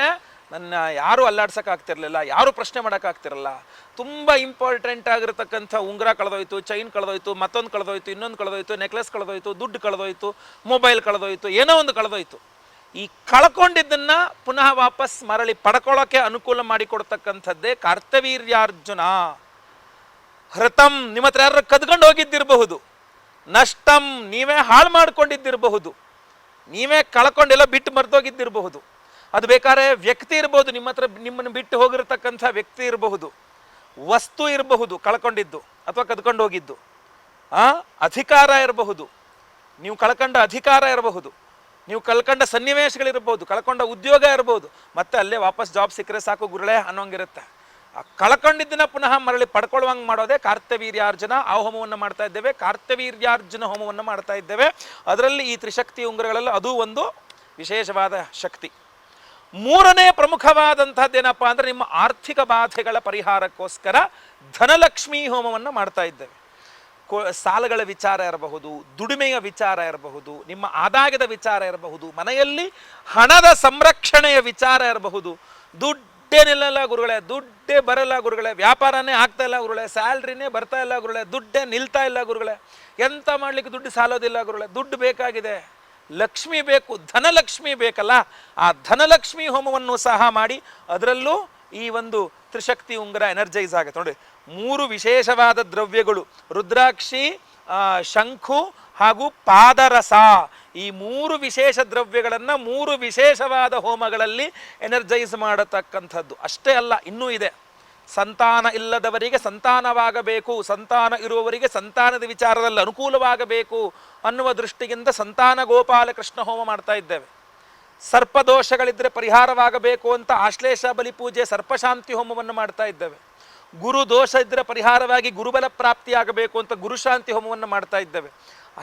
ನನ್ನ ಯಾರೂ ಅಲ್ಲಾಡ್ಸೋಕ್ಕಾಗ್ತಿರಲಿಲ್ಲ, ಯಾರೂ ಪ್ರಶ್ನೆ ಮಾಡೋಕ್ಕಾಗ್ತಿರಲ್ಲ. ತುಂಬ ಇಂಪಾರ್ಟೆಂಟ್ ಆಗಿರತಕ್ಕಂಥ ಉಂಗುರ ಕಳೆದೋಯ್ತು ಚೈನ್ ಕಳೆದೋಯ್ತು, ಮತ್ತೊಂದು ಕಳೆದೋಯ್ತು, ಇನ್ನೊಂದು ಕಳೆದೋಯ್ತು ನೆಕ್ಲೆಸ್ ಕಳೆದೋಯ್ತು, ದುಡ್ಡು ಕಳೆದೋಯ್ತು ಮೊಬೈಲ್ ಕಳೆದೋಯ್ತು, ಏನೋ ಒಂದು ಕಳೆದೋಯ್ತು. ಈ ಕಳ್ಕೊಂಡಿದ್ದನ್ನ ಪುನಃ ವಾಪಸ್ ಮರಳಿ ಪಡ್ಕೊಳ್ಳೋಕೆ ಅನುಕೂಲ ಮಾಡಿಕೊಡ್ತಕ್ಕಂಥದ್ದೇ ಕಾರ್ತವೀರ್ಯಾರ್ಜುನ. ಹೃತಂ ನಿಮ್ಮ ಹತ್ರ ಯಾರು ಕದ್ಕೊಂಡು ಹೋಗಿದ್ದಿರಬಹುದು. ನಷ್ಟಂ ನೀವೇ ಹಾಳು ಮಾಡ್ಕೊಂಡಿದ್ದಿರಬಹುದು. ನೀವೇ ಕಳ್ಕೊಂಡೆಲ್ಲ ಬಿಟ್ಟು ಮರೆತೋಗಿದ್ದಿರಬಹುದು ಅದು ಬೇಕಾದ್ರೆ ವ್ಯಕ್ತಿ ಇರಬಹುದು ನಿಮ್ಮ ಹತ್ರ ನಿಮ್ಮನ್ನು ಬಿಟ್ಟು ಹೋಗಿರತಕ್ಕಂಥ ವ್ಯಕ್ತಿ ಇರಬಹುದು. ವಸ್ತು ಇರಬಹುದು, ಕಳ್ಕೊಂಡಿದ್ದು ಅಥವಾ ಕದ್ಕೊಂಡು ಹೋಗಿದ್ದು. ಆ? ಅಧಿಕಾರ ಇರಬಹುದು. ನೀವು ಕಳ್ಕೊಂಡ ಅಧಿಕಾರ ಇರಬಹುದು. ನೀವು ಕಳ್ಕೊಂಡ ಸನ್ನಿವೇಶಗಳಿರ್ಬೋದು, ಕಳ್ಕೊಂಡ ಉದ್ಯೋಗ ಇರ್ಬೋದು, ಮತ್ತೆ ಅಲ್ಲೇ ವಾಪಸ್ ಜಾಬ್ ಸಿಕ್ಕರೆ ಸಾಕು ಗುರುಳೆ ಅನ್ನೋಂಗಿರುತ್ತೆ. ಆ ಕಳ್ಕೊಂಡಿದ್ದನ್ನ ಪುನಃ ಮರಳಿ ಪಡ್ಕೊಳ್ಳುವಂಗೆ ಮಾಡೋದೇ ಕಾರ್ತವೀರ್ಯಾರ್ಜುನ ಆ ಹೋಮವನ್ನು ಮಾಡ್ತಾ ಇದ್ದೇವೆ ಕಾರ್ತವೀರ್ಯಾರ್ಜುನ ಹೋಮವನ್ನು ಮಾಡ್ತಾ ಇದ್ದೇವೆ. ಅದರಲ್ಲಿ ಈ ತ್ರಿಶಕ್ತಿ ಉಂಗುರಗಳಲ್ಲಿ ಅದು ಒಂದು ವಿಶೇಷವಾದ ಶಕ್ತಿ. ಮೂರನೇ ಪ್ರಮುಖವಾದಂಥದ್ದೇನಪ್ಪ ಅಂದರೆ ನಿಮ್ಮ ಆರ್ಥಿಕ ಬಾಧೆಗಳ ಪರಿಹಾರಕ್ಕೋಸ್ಕರ ಧನಲಕ್ಷ್ಮಿ ಹೋಮವನ್ನು ಮಾಡ್ತಾ ಇದ್ದೇವೆ. ಸಾಲಗಳ ವಿಚಾರ ಇರಬಹುದು, ದುಡಿಮೆಯ ವಿಚಾರ ಇರಬಹುದು, ನಿಮ್ಮ ಆದಾಯದ ವಿಚಾರ ಇರಬಹುದು, ಮನೆಯಲ್ಲಿ ಹಣದ ಸಂರಕ್ಷಣೆಯ ವಿಚಾರ ಇರಬಹುದು. ದುಡ್ಡೇ ನಿಲ್ಲಲ್ಲ ಗುರುಗಳೇ, ದುಡ್ಡೇ ಬರಲ್ಲ ಗುರುಗಳೇ, ವ್ಯಾಪಾರನೇ ಆಗ್ತಾ ಇಲ್ಲ ಗುರುಗಳೇ, ಸ್ಯಾಲ್ರಿನೇ ಬರ್ತಾ ಇಲ್ಲ ಗುರುಗಳೇ, ದುಡ್ಡೇ ನಿಲ್ತಾ ಇಲ್ಲ ಗುರುಗಳೇ. ಎಂತ ಮಾಡ್ಲಿಕ್ಕೆ ದುಡ್ಡು ಸಾಲೋದಿಲ್ಲ ಗುರುಗಳೇ, ದುಡ್ಡು ಬೇಕಾಗಿದೆ. ಲಕ್ಷ್ಮಿ ಬೇಕು, ಧನಲಕ್ಷ್ಮಿ ಬೇಕಲ್ಲ, ಆ ಧನಲಕ್ಷ್ಮಿ ಹೋಮವನ್ನು ಸಹ ಮಾಡಿ, ಅದರಲ್ಲೂ ಈ ಒಂದು ತ್ರಿಶಕ್ತಿ ಉಂಗುರ ಎನರ್ಜೈಸ್ ಆಗುತ್ತೆ. ನೋಡಿ ಮೂರು ವಿಶೇಷವಾದ ದ್ರವ್ಯಗಳು, ರುದ್ರಾಕ್ಷಿ ಶಂಖು ಹಾಗೂ ಪಾದರಸ. ಈ ಮೂರು ವಿಶೇಷ ದ್ರವ್ಯಗಳನ್ನು ಮೂರು ವಿಶೇಷವಾದ ಹೋಮಗಳಲ್ಲಿ ಎನರ್ಜೈಸ್ ಮಾಡತಕ್ಕಂಥದ್ದು. ಅಷ್ಟೇ ಅಲ್ಲ, ಇನ್ನೂ ಇದೆ. ಸಂತಾನ ಇಲ್ಲದವರಿಗೆ ಸಂತಾನವಾಗಬೇಕು, ಸಂತಾನ ಇರುವವರಿಗೆ ಸಂತಾನದ ವಿಚಾರದಲ್ಲಿ ಅನುಕೂಲವಾಗಬೇಕು ಅನ್ನುವ ದೃಷ್ಟಿಯಿಂದ ಸಂತಾನ ಗೋಪಾಲ ಕೃಷ್ಣ ಹೋಮ ಮಾಡ್ತಾ ಇದ್ದೇವೆ. ಸರ್ಪದೋಷಗಳಿದ್ದರೆ ಪರಿಹಾರವಾಗಬೇಕು ಅಂತ ಆಶ್ಲೇಷ ಬಲಿ ಪೂಜೆ, ಸರ್ಪಶಾಂತಿ ಹೋಮವನ್ನು ಮಾಡ್ತಾ ಇದ್ದೇವೆ. ಗುರು ದೋಷ ಇದ್ದರೆ ಪರಿಹಾರವಾಗಿ ಗುರುಬಲ ಪ್ರಾಪ್ತಿಯಾಗಬೇಕು ಅಂತ ಗುರುಶಾಂತಿ ಹೋಮವನ್ನು ಮಾಡ್ತಾ ಇದ್ದೇವೆ.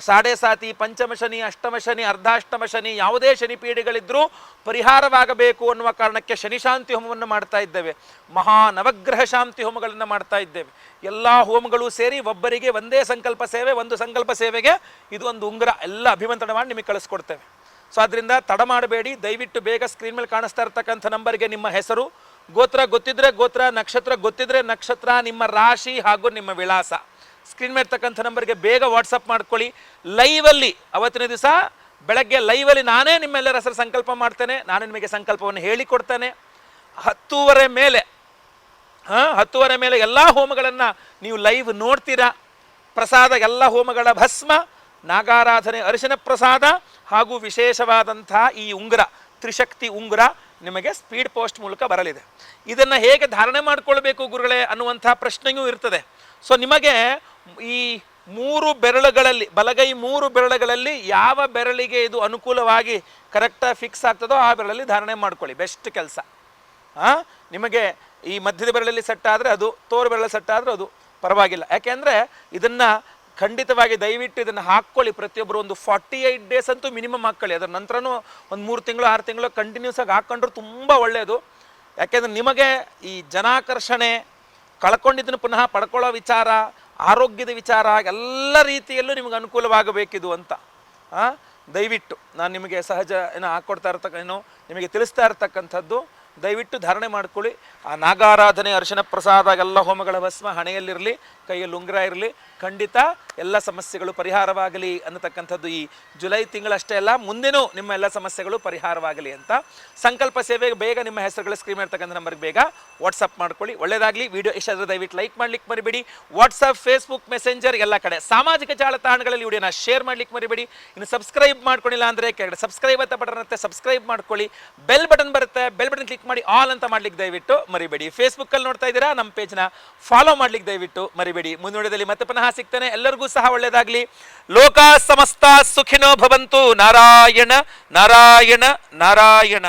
ಸಾಡೆ ಸಾತಿ, ಪಂಚಮ ಶನಿ, ಅಷ್ಟಮ ಶನಿ, ಅರ್ಧಾಷ್ಟಮ ಶನಿ, ಯಾವುದೇ ಶನಿ ಪೀಡೆಗಳಿದ್ರೂ ಪರಿಹಾರವಾಗಬೇಕು ಅನ್ನುವ ಕಾರಣಕ್ಕೆ ಶನಿಶಾಂತಿ ಹೋಮವನ್ನು ಮಾಡ್ತಾ ಇದ್ದೇವೆ. ಮಹಾ ನವಗ್ರಹ ಶಾಂತಿ ಹೋಮಗಳನ್ನು ಮಾಡ್ತಾ ಇದ್ದೇವೆ. ಎಲ್ಲ ಹೋಮಗಳು ಸೇರಿ ಒಬ್ಬರಿಗೆ ಒಂದೇ ಸಂಕಲ್ಪ ಸೇವೆ, ಒಂದು ಸಂಕಲ್ಪ ಸೇವೆಗೆ ಇದು ಒಂದು ಉಂಗುರ. ಎಲ್ಲ ಅಭಿಮಂತ್ರಣ ಮಾಡಿ ನಿಮಗೆ ಕಳಿಸ್ಕೊಡ್ತೇವೆ. ಸೊ ಅದರಿಂದ ತಡ ಮಾಡಬೇಡಿ. ದಯವಿಟ್ಟು ಬೇಗ ಸ್ಕ್ರೀನ್ ಮೇಲೆ ಕಾಣಿಸ್ತಾ ಇರ್ತಕ್ಕಂಥ ನಂಬರ್ಗೆ ನಿಮ್ಮ ಹೆಸರು ಗೋತ್ರ ಗೊತ್ತಿದ್ರೆ ಗೋತ್ರ, ನಕ್ಷತ್ರ ಗೊತ್ತಿದ್ರೆ ನಕ್ಷತ್ರ, ನಿಮ್ಮ ರಾಶಿ ಹಾಗೂ ನಿಮ್ಮ ವಿಳಾಸ. ಸ್ಕ್ರೀನ್ ಮೇಲೆ ನಂಬರ್ಗೆ ಬೇಗ ವಾಟ್ಸಪ್ ಮಾಡ್ಕೊಳ್ಳಿ. ಲೈವಲ್ಲಿ ಅವತ್ತಿನ ದಿವಸ ಬೆಳಗ್ಗೆ ಲೈವಲ್ಲಿ ನಾನೇ ನಿಮ್ಮೆಲ್ಲರ ಹೆಸರು ಸಂಕಲ್ಪ ಮಾಡ್ತೇನೆ. ನಾನು ನಿಮಗೆ ಸಂಕಲ್ಪವನ್ನು ಹೇಳಿಕೊಡ್ತೇನೆ ಹತ್ತೂವರೆ ಮೇಲೆ, ಹಾಂ, ಹತ್ತುವರೆ ಮೇಲೆ ಎಲ್ಲ ಹೋಮಗಳನ್ನು ನೀವು ಲೈವ್ ನೋಡ್ತೀರಾ. ಪ್ರಸಾದ, ಎಲ್ಲ ಹೋಮಗಳ ಭಸ್ಮ, ನಾಗಾರಾಧನೆ, ಅರಿಶಿನ ಪ್ರಸಾದ ಹಾಗೂ ವಿಶೇಷವಾದಂತಹ ಈ ಉಂಗುರ, ತ್ರಿಶಕ್ತಿ ಉಂಗುರ ನಿಮಗೆ ಸ್ಪೀಡ್ ಪೋಸ್ಟ್ ಮೂಲಕ ಬರಲಿದೆ. ಇದನ್ನು ಹೇಗೆ ಧಾರಣೆ ಮಾಡಿಕೊಳ್ಬೇಕು ಗುರುಗಳೇ ಅನ್ನುವಂಥ ಪ್ರಶ್ನೆಯೂ ಇರ್ತದೆ. ಸೊ ನಿಮಗೆ ಈ ಮೂರು ಬೆರಳುಗಳಲ್ಲಿ, ಬಲಗೈ ಮೂರು ಬೆರಳುಗಳಲ್ಲಿ ಯಾವ ಬೆರಳಿಗೆ ಇದು ಅನುಕೂಲವಾಗಿ ಕರೆಕ್ಟಾಗಿ ಫಿಕ್ಸ್ ಆಗ್ತದೋ ಆ ಬೆರಳಲ್ಲಿ ಧಾರಣೆ ಮಾಡ್ಕೊಳ್ಳಿ ಬೆಸ್ಟ್ ಕೆಲಸ. ಹಾಂ ನಿಮಗೆ ಈ ಮಧ್ಯದ ಬೆರಳಲ್ಲಿ ಸೆಟ್ ಆದರೆ ಅದು, ತೋರು ಬೆರಳ ಸೆಟ್ ಆದರೆ ಅದು ಪರವಾಗಿಲ್ಲ. ಯಾಕೆಂದರೆ ಇದನ್ನು ಖಂಡಿತವಾಗಿ ದಯವಿಟ್ಟು ಇದನ್ನು ಹಾಕ್ಕೊಳ್ಳಿ ಪ್ರತಿಯೊಬ್ಬರು ಒಂದು ಫಾರ್ಟಿ ಏಯ್ಟ್ ಡೇಸ್ ಅಂತೂ ಮಿನಿಮಮ್ ಹಾಕ್ಕೊಳ್ಳಿ. ಅದರ ನಂತರನೂ ಒಂದು ಮೂರು ತಿಂಗಳು, ಆರು ತಿಂಗಳು ಕಂಟಿನ್ಯೂಸ್ ಆಗಿ ಹಾಕ್ಕೊಂಡ್ರು ತುಂಬ ಒಳ್ಳೆಯದು ಯಾಕೆಂದ್ರೆ ನಿಮಗೆ ಈ ಜನಾಕರ್ಷಣೆ, ಕಳ್ಕೊಂಡಿದ್ದನ್ನು ಪುನಃ ಪಡ್ಕೊಳ್ಳೋ ವಿಚಾರ, ಆರೋಗ್ಯದ ವಿಚಾರ, ಎಲ್ಲ ರೀತಿಯಲ್ಲೂ ನಿಮಗೆ ಅನುಕೂಲವಾಗಬೇಕಿದು ಅಂತ? ದಯವಿಟ್ಟು ನಾನು ನಿಮಗೆ ಸಹಜ ಏನೋ ಹಾಕ್ಕೊಡ್ತಾ ಇರ್ತಕ್ಕ, ಏನೋ ನಿಮಗೆ ತಿಳಿಸ್ತಾ ಇರ್ತಕ್ಕಂಥದ್ದು, ದಯವಿಟ್ಟು ಧಾರಣೆ ಮಾಡ್ಕೊಳ್ಳಿ ಆ ನಾಗಾರಾಧನೆ ಅರಿಶಿನ ಪ್ರಸಾದ, ಎಲ್ಲ ಹೋಮಗಳ ಭಸ್ಮ ಹಣೆಯಲ್ಲಿರಲಿ, ಕೈಯಲ್ಲಿ ಉಂಗುರ ಇರಲಿ, ಖಂಡಿತ ಎಲ್ಲ ಸಮಸ್ಯೆಗಳು ಪರಿಹಾರವಾಗಲಿ ಅನ್ನತಕ್ಕಂಥದ್ದು ಈ ಜುಲೈ ತಿಂಗಳಷ್ಟೇ ಅಲ್ಲ, ಮುಂದೆನೂ ನಿಮ್ಮ ಎಲ್ಲ ಸಮಸ್ಯೆಗಳು ಪರಿಹಾರವಾಗಲಿ ಅಂತ ಸಂಕಲ್ಪ ಸೇವೆಗೆ ಬೇಗ ನಿಮ್ಮ ಹೆಸರುಗಳ ಸ್ಕ್ರೀನ್ ಮಾಡ್ತಕ್ಕಂಥ ನಂಬರ್ಗೆ ಬೇಗ ವಾಟ್ಸಪ್ ಮಾಡ್ಕೊಳ್ಳಿ. ಒಳ್ಳೆಯದಾಗಲಿ ವಿಡಿಯೋ ಇಷ್ಟ ಆದರೆ ದಯವಿಟ್ಟು ಲೈಕ್ ಮಾಡ್ಲಿಕ್ಕೆ ಮರಿಬೇಡಿ. ವಾಟ್ಸಪ್ ಫೇಸ್ಬುಕ್ ಮೆಸೆಂಜರ್ ಎಲ್ಲ ಕಡೆ ಸಾಮಾಜಿಕ ಜಾಲತಾಣಗಳಲ್ಲಿ ವಿಡಿಯೋನ ಶೇರ್ ಮಾಡ್ಲಿಕ್ಕೆ ಮರಿಬೇಡಿ. ಇನ್ನು ಸಬ್ಸ್ಕ್ರೈಬ್ ಮಾಡ್ಕೊಂಡಿಲ್ಲ ಅಂದರೆ ಕೆಳಗಡೆ ಸಬ್ಸ್ಕ್ರೈಬ್ ಅಂತ ಬಟನ್ ಇರುತ್ತೆ ಸಬ್ಸ್ಕ್ರೈಬ್ ಮಾಡ್ಕೊಳ್ಳಿ. ಬೆಲ್ ಬಟನ್ ಬರುತ್ತೆ. ಬೆಲ್ ಬಟನ್ ಕ್ಲಿಕ್ ಮಾಡಿ ಆಲ್ ಅಂತ ಮಾಡ್ಲಿಕ್ಕೆ ದಯವಿಟ್ಟು ಮರಿಬೇಡಿ. ಫೇಸ್ಬುಕ್ಕಲ್ಲಿ ನೋಡ್ತಾ ಇದ್ದೀರಾ, ನಮ್ಮ ಪೇಜ್ನ ಫಾಲೋ ಮಾಡ್ಲಿಕ್ಕೆ ದಯವಿಟ್ಟು ಮರಿಬೇಡಿ. ಮುಂದುವರೆದಲ್ಲಿ ಮತ್ತೆ ಪುನಃ ಸಿಗ್ತಾನೆ. ಎಲ್ಲರಿಗೂ ಸಹ ಒಳ್ಳೆಯದಾಗಲಿ. ಲೋಕ ಸಮಸ್ತ ಸುಖಿನೋ ಭವಂತು. ನಾರಾಯಣ ನಾರಾಯಣ ನಾರಾಯಣ.